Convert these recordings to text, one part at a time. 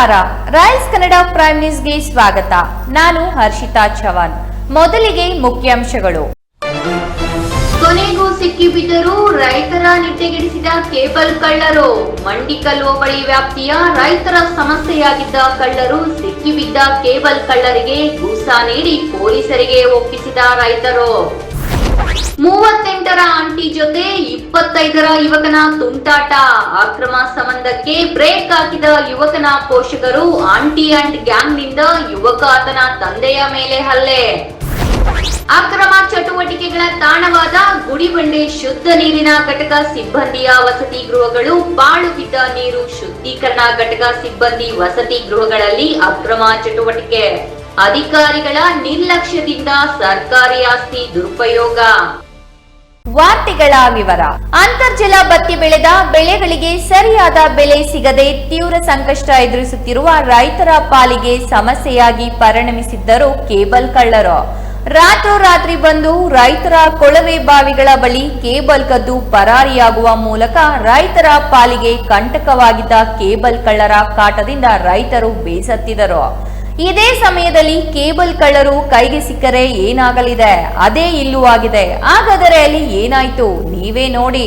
ನಮಸ್ಕಾರ. Royals Kannada prime ನ್ಯೂಸ್ಗೆ ಸ್ವಾಗತ. ನಾನು ಹರ್ಷಿತಾ ಚವಾನ್. ಮೊದಲಿಗೆ ಮುಖ್ಯಾಂಶಗಳು. ಕೊನೆಗೂ ಸಿಕ್ಕಿಬಿದ್ದರೂ ರೈತರ ನಿದ್ದೆಗೆಡಿಸಿದ ಕೇಬಲ್ ಕಳ್ಳರು. ಮಂಡಿಕಲ್ ಹೋಬಳಿ ವ್ಯಾಪ್ತಿಯ ರೈತರ ಸಮಸ್ಯೆಯಾಗಿದ್ದ ಕಳ್ಳರು ಸಿಕ್ಕಿಬಿದ್ದ ಕೇಬಲ್ ಕಳ್ಳರಿಗೆ ಗೂಸ ನೀಡಿ ಪೊಲೀಸರಿಗೆ ಒಪ್ಪಿಸಿದ ರೈತರು. ಮೂವತ್ತೆಂಟರ ಆಂಟಿ ಜೊತೆ ಇಪ್ಪತ್ತೈದರ ಯುವಕನ ತುಂಟಾಟ. ಅಕ್ರಮ ಸಂಬಂಧಕ್ಕೆ ಬ್ರೇಕ್ ಹಾಕಿದ ಯುವಕನ ಪೋಷಕರು ಆಂಟಿ ಅಂಡ್ ಗ್ಯಾಂಗ್ನಿಂದ ಯುವಕ ಆತನ ತಂದೆಯ ಮೇಲೆ ಹಲ್ಲೆ. ಅಕ್ರಮ ಚಟುವಟಿಕೆಗಳ ತಾಣವಾದ ಗುಡಿಬಂಡೆ ಶುದ್ಧ ನೀರಿನ ಘಟಕ ಸಿಬ್ಬಂದಿಯ ವಸತಿ ಗೃಹಗಳು ಪಾಳು ಬಿದ್ದ ನೀರು ಶುದ್ಧೀಕರಣ ಘಟಕ ಸಿಬ್ಬಂದಿ ವಸತಿ ಗೃಹಗಳಲ್ಲಿ ಅಕ್ರಮ ಚಟುವಟಿಕೆ. ಅಧಿಕಾರಿಗಳ ನಿರ್ಲಕ್ಷ್ಯದಿಂದ ಸರ್ಕಾರಿ ಆಸ್ತಿ ದುರುಪಯೋಗ. ವಾರ್ತೆಗಳ ವಿವರ. ಅಂತರ್ಜಲ ಬತ್ತಿ ಬೆಳೆದ ಬೆಳೆಗಳಿಗೆ ಸರಿಯಾದ ಬೆಲೆ ಸಿಗದೆ ತೀವ್ರ ಸಂಕಷ್ಟ ಎದುರಿಸುತ್ತಿರುವ ರೈತರ ಪಾಲಿಗೆ ಸಮಸ್ಯೆಯಾಗಿ ಪರಿಣಮಿಸಿದ್ದರು ಕೇಬಲ್ ಕಳ್ಳರು. ರಾತ್ರೋರಾತ್ರಿ ಬಂದು ರೈತರ ಕೊಳವೆ ಬಾವಿಗಳ ಬಳಿ ಕೇಬಲ್ ಕದ್ದು ಪರಾರಿಯಾಗುವ ಮೂಲಕ ರೈತರ ಪಾಲಿಗೆ ಕಂಟಕವಾಗಿದ್ದ ಕೇಬಲ್ ಕಳ್ಳರ ಕಾಟದಿಂದ ರೈತರು ಬೇಸತ್ತಿದರು. ಇದೇ ಸಮಯದಲ್ಲಿ ಕೇಬಲ್ ಕಳ್ಳರು ಕೈಗೆ ಸಿಕ್ಕರೆ ಏನಾಗಲಿದೆ? ಅದೇ ಇಲ್ಲೂ ಆಗಿದೆ ಹಾಗಾದರೆ ಅಲ್ಲಿ ಏನಾಯ್ತು? ನೀವೇ ನೋಡಿ.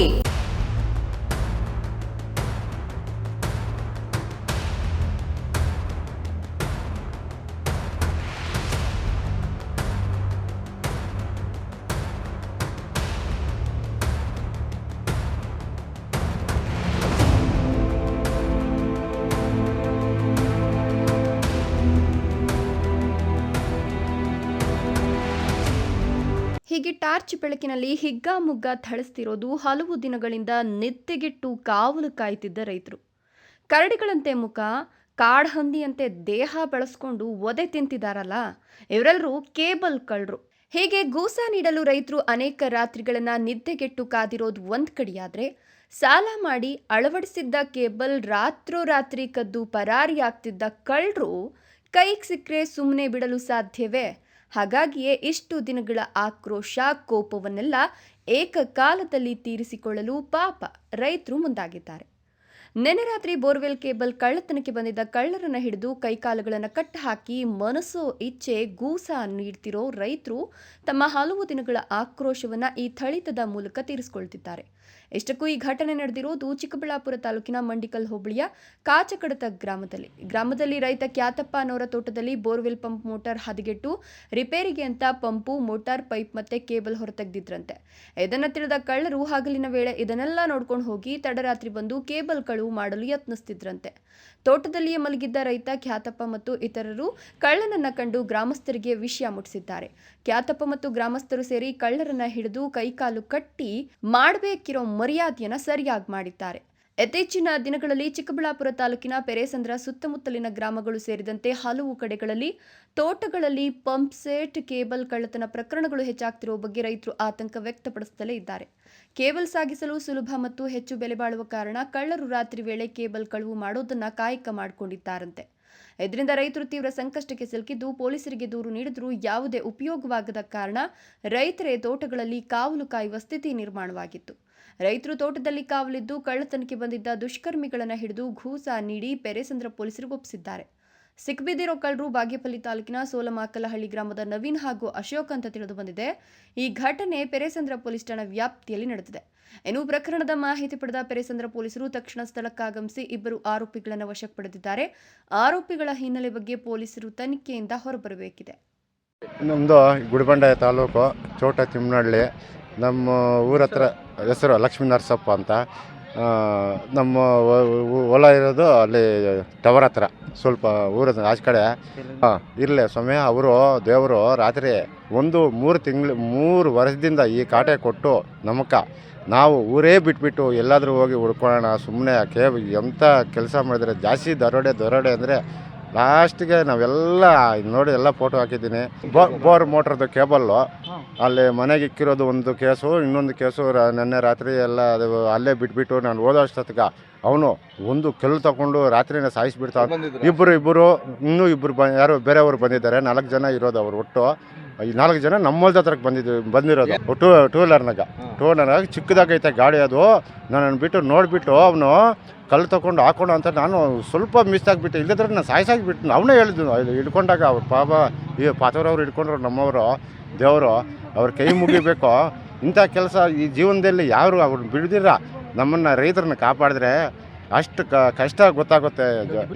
ಟಾರ್ಚ್ ಬೆಳಕಿನಲ್ಲಿ ಹಿಗ್ಗಾಮುಗ್ಗ ಥಳಿಸ್ತಿರೋದು ಹಲವು ದಿನಗಳಿಂದ ನಿದ್ದೆಗೆಟ್ಟು ಕಾವಲು ಕಾಯ್ತಿದ್ದ ರೈತರು. ಕರಡಿಗಳಂತೆ ಮುಖ, ಕಾಡ್ಹಂದಿಯಂತೆ ದೇಹ ಬಳಸ್ಕೊಂಡು ಒದೆ ತಿಂತಿದಾರಲ್ಲ, ಇವರೆಲ್ಲರೂ ಕೇಬಲ್ ಕಳ್ಳರು. ಹೀಗೆ ಗೂಸ ನೀಡಲು ರೈತರು ಅನೇಕ ರಾತ್ರಿಗಳನ್ನ ನಿದ್ದೆಗೆಟ್ಟು ಕಾದಿರೋದು ಒಂದ್ ಕಡೆಯಾದ್ರೆ, ಸಾಲ ಮಾಡಿ ಅಳವಡಿಸಿದ್ದ ಕೇಬಲ್ ರಾತ್ರೋರಾತ್ರಿ ಕದ್ದು ಪರಾರಿಯಾಗ್ತಿದ್ದ ಕಳ್ಳರು ಕೈಗೆ ಸಿಕ್ಕರೆ ಸುಮ್ಮನೆ ಬಿಡಲು ಸಾಧ್ಯವೇ? ಹಾಗಾಗಿಯೇ ಇಷ್ಟು ದಿನಗಳ ಆಕ್ರೋಶ, ಕೋಪವನ್ನೆಲ್ಲ ಏಕಕಾಲದಲ್ಲಿ ತೀರಿಸಿಕೊಳ್ಳಲು ಪಾಪ ರೈತರು ಮುಂದಾಗಿದ್ದಾರೆ. ನೆನೆ ರಾತ್ರಿ ಬೋರ್ವೆಲ್ ಕೇಬಲ್ ಕಳ್ಳತನಕ್ಕೆ ಬಂದಿದ್ದ ಕಳ್ಳರನ್ನ ಹಿಡಿದು ಕೈಕಾಲುಗಳನ್ನು ಕಟ್ಟ ಹಾಕಿ ಮನಸ್ಸೋ ಇಚ್ಛೆ ಗೂಸ ನೀಡ್ತಿರೋ ರೈತರು ತಮ್ಮ ಹಲವು ದಿನಗಳ ಆಕ್ರೋಶವನ್ನ ಈ ಥಳಿತದ ಮೂಲಕ ತೀರಿಸಿಕೊಳ್ತಿದ್ದಾರೆ. ಇಷ್ಟಕ್ಕೂ ಈ ಘಟನೆ ನಡೆದಿರೋದು ಚಿಕ್ಕಬಳ್ಳಾಪುರ ತಾಲೂಕಿನ ಮಂಡಿಕಲ್ ಹೋಬಳಿಯ ಕಾಚಕಡತ ಗ್ರಾಮದಲ್ಲಿ. ಗ್ರಾಮದಲ್ಲಿ ರೈತ ಕ್ಯಾತಪ್ಪ ಅನ್ನೋರ ತೋಟದಲ್ಲಿ ಬೋರ್ವೆಲ್ ಪಂಪ್ ಮೋಟಾರ್ ಹದಗೆಟ್ಟು ರಿಪೇರಿಗೆ ಅಂತ ಪಂಪು, ಮೋಟಾರ್, ಪೈಪ್ ಮತ್ತೆ ಕೇಬಲ್ ಹೊರತೆಗೆದಿದ್ರಂತೆ. ಇದನ್ನ ತಿಳಿದ ಕಳ್ಳರು ಹಗಲಿನ ವೇಳೆ ಇದನ್ನೆಲ್ಲ ನೋಡ್ಕೊಂಡು ಹೋಗಿ ತಡರಾತ್ರಿ ಬಂದು ಕೇಬಲ್ ಕಳುವು ಮಾಡಲು ಯತ್ನಿಸ್ತಿದ್ರಂತೆ. ತೋಟದಲ್ಲಿಯೇ ಮಲಗಿದ್ದ ರೈತ ಖ್ಯಾತಪ್ಪ ಮತ್ತು ಇತರರು ಕಳ್ಳನನ್ನ ಕಂಡು ಗ್ರಾಮಸ್ಥರಿಗೆ ವಿಷಯ ಮುಟ್ಟಿಸಿದ್ದಾರೆ. ಖ್ಯಾತಪ್ಪ ಮತ್ತು ಗ್ರಾಮಸ್ಥರು ಸೇರಿ ಕಳ್ಳರನ್ನ ಹಿಡಿದು ಕೈಕಾಲು ಕಟ್ಟಿ ಮಾಡಬೇಕಿರೋ ಮರ್ಯಾದೆಯನ್ನ ಸರಿಯಾಗಿ ಮಾಡಿದ್ದಾರೆ. ಯಥೇಚ್ಛಿನ ದಿನಗಳಲ್ಲಿ ಚಿಕ್ಕಬಳ್ಳಾಪುರ ತಾಲೂಕಿನ ಪೆರೇಸಂದ್ರ ಸುತ್ತಮುತ್ತಲಿನ ಗ್ರಾಮಗಳು ಸೇರಿದಂತೆ ಹಲವು ಕಡೆಗಳಲ್ಲಿ ತೋಟಗಳಲ್ಲಿ ಪಂಪ್ ಸೆಟ್ ಕೇಬಲ್ ಕಳ್ಳತನ ಪ್ರಕರಣಗಳು ಹೆಚ್ಚಾಗ್ತಿರುವ ಬಗ್ಗೆ ರೈತರು ಆತಂಕ ವ್ಯಕ್ತಪಡಿಸುತ್ತಲೇ ಇದ್ದಾರೆ. ಕೇಬಲ್ ಸಾಗಿಸಲು ಸುಲಭ ಮತ್ತು ಹೆಚ್ಚು ಬೆಲೆ ಬಾಳುವ ಕಾರಣ ಕಳ್ಳರು ರಾತ್ರಿ ವೇಳೆ ಕೇಬಲ್ ಕಳುವು ಮಾಡೋದನ್ನ ಕಾಯಕ ಮಾಡಿಕೊಂಡಿದ್ದಾರಂತೆ. ಇದರಿಂದ ರೈತರು ತೀವ್ರ ಸಂಕಷ್ಟಕ್ಕೆ ಸಿಲುಕಿದ್ದು, ಪೊಲೀಸರಿಗೆ ದೂರು ನೀಡಿದ್ರೂ ಯಾವುದೇ ಉಪಯೋಗವಾಗದ ಕಾರಣ ರೈತರೇ ತೋಟಗಳಲ್ಲಿ ಕಾವಲು ಕಾಯುವ ಸ್ಥಿತಿ ನಿರ್ಮಾಣವಾಗಿತ್ತು. ರೈತರು ತೋಟದಲ್ಲಿ ಕಾವಲಿದ್ದು, ಕಳ್ಳತನಕ್ಕೆ ಬಂದಿದ್ದ ದುಷ್ಕರ್ಮಿಗಳನ್ನು ಹಿಡಿದು ಘೂಸ ನೀಡಿ, ಪೆರೆಸಂದ್ರ ಪೊಲೀಸರಿಗೆ ಒಪ್ಪಿಸಿದ್ದಾರೆ. ಸಿಕ್ಬಿದ್ದಿರೋ ಕಳ್ಳರು ಬಾಗೇಪಲ್ಲಿ ತಾಲೂಕಿನ ಸೋಲಮಾಕಲಹಳ್ಳಿ ಗ್ರಾಮದ ನವೀನ್ ಹಾಗೂ ಅಶೋಕ್ ಅಂತ ತಿಳಿದು ಬಂದಿದೆ. ಈ ಘಟನೆ ಪೆರೇಸಂದ್ರ ಪೊಲೀಸ್ ಠಾಣಾ ವ್ಯಾಪ್ತಿಯಲ್ಲಿ ನಡೆದಿದೆ. ಇನ್ನು ಪ್ರಕರಣದ ಮಾಹಿತಿ ಪಡೆದ ಪೆರೇಸಂದ್ರ ಪೊಲೀಸರು ತಕ್ಷಣ ಸ್ಥಳಕ್ಕಾಗಮಿಸಿ ಇಬ್ಬರು ಆರೋಪಿಗಳನ್ನು ವಶಕ್ಕೆ ಪಡೆದಿದ್ದಾರೆ. ಆರೋಪಿಗಳ ಹಿನ್ನೆಲೆ ಬಗ್ಗೆ ಪೊಲೀಸರು ತನಿಖೆಯಿಂದ ಹೊರಬರಬೇಕಿದೆ. ನಮ್ಮದು ಗುಡಿಬಂಡೆ ತಾಲೂಕು ಚೋಟ ತಿಮ್ಮನಹಳ್ಳಿ. ನಮ್ಮ ಊರ ಹತ್ರ ಹೆಸರು ಲಕ್ಷ್ಮೀ ನರಸಪ್ಪ ಅಂತ. ನಮ್ಮ ಹೊಲ ಇರೋದು ಅಲ್ಲಿ ಟವರ್ ಹತ್ರ. ಸ್ವಲ್ಪ ಊರದ ಆಚೆ ಕಡೆ ಇರಲಿ ಸ್ವಾಮಿ, ಅವರು ದೇವರು ರಾತ್ರಿ ಒಂದು ಮೂರು ತಿಂಗಳು, ಮೂರು ವರ್ಷದಿಂದ ಈ ಕಾಟೆ ಕೊಟ್ಟು ನಮಕ ನಾವು ಊರೇ ಬಿಟ್ಬಿಟ್ಟು ಎಲ್ಲಾದರೂ ಹೋಗಿ ಹುಡ್ಕೊಳ್ಳೋಣ ಸುಮ್ಮನೆ ಕೇಬ್ ಎಂಥ ಕೆಲಸ ಮಾಡಿದರೆ ಜಾಸ್ತಿ ದರೋಡೆ ದರೋಡೆ ಅಂದರೆ ಲಾಸ್ಟಿಗೆ ನಾವೆಲ್ಲ ನೋಡಿ ಎಲ್ಲ ಫೋಟೋ ಹಾಕಿದ್ದೀನಿ. ಬೋರ್ ಮೋಟ್ರದ್ದು ಕೇಬಲ್ಲು ಅಲ್ಲಿ ಮನೆಗೆ ಇಕ್ಕಿರೋದು ಒಂದು ಕೇಸು ಇನ್ನೊಂದು ಕೇಸು ರ- ನೆನ್ನೆ ರಾತ್ರಿ ಎಲ್ಲ ಅದು ಅಲ್ಲೇ ಬಿಟ್ಬಿಟ್ಟು ನಾನು ಓದೋ ಅಷ್ಟೊತ್ತಿಗೆ ಅವನು ಒಂದು ಕೆಲ್ಲು ತಗೊಂಡು ರಾತ್ರಿನೇ ಸಾಯಿಸ್ಬಿಡ್ತಾವ ಇಬ್ಬರು ಇಬ್ಬರು ಇನ್ನೂ ಇಬ್ಬರು ಬ ಯಾರು ಬೇರೆಯವರು ಬಂದಿದ್ದಾರೆ ನಾಲ್ಕು ಜನ ಇರೋದು ಅವ್ರು ಒಟ್ಟು. ಈ ನಾಲ್ಕು ಜನ ನಮ್ಮಲ್ದ ಹತ್ರಕ್ಕೆ ಬಂದಿದ್ದು ಬಂದಿರೋದು. ಟೂ ಟೂ ವೀಲರ್ನಾಗ ಟೂ ವೀಲರ್ನಾಗ ಚಿಕ್ಕದಾಗೈತೆ ಗಾಡಿ ಅದು. ನನ್ನನ್ನು ಬಿಟ್ಟು ನೋಡಿಬಿಟ್ಟು ಅವನು ಕಲ್ಲು ತಗೊಂಡು ಹಾಕೊಂಡು ಅಂತ ನಾನು ಸ್ವಲ್ಪ ಮಿಸ್ ಆಗಿಬಿಟ್ಟೆ. ಇಲ್ಲದ್ರೆ ನಾನು ಸಾಯಿಸಾಗಿಬಿಟ್ಟು ಅವನೇ ಹೇಳಿದ್ನು. ಅಲ್ಲಿ ಹಿಡ್ಕೊಂಡಾಗ ಅವ್ರ ಪಾಪ ಈ ಪಾತವ್ರವ್ರು ಹಿಡ್ಕೊಂಡ್ರು ನಮ್ಮವರು ದೇವರು ಅವ್ರ ಕೈ ಮುಗಿಬೇಕು. ಇಂಥ ಕೆಲಸ ಈ ಜೀವನದಲ್ಲಿ ಯಾರು ಅವ್ರನ್ನ ಬಿಡ್ದಿರ ನಮ್ಮನ್ನು ರೈತರನ್ನ ಕಾಪಾಡಿದ್ರೆ ಅಷ್ಟು ಕಷ್ಟ ಗೊತ್ತಾಗುತ್ತೆ.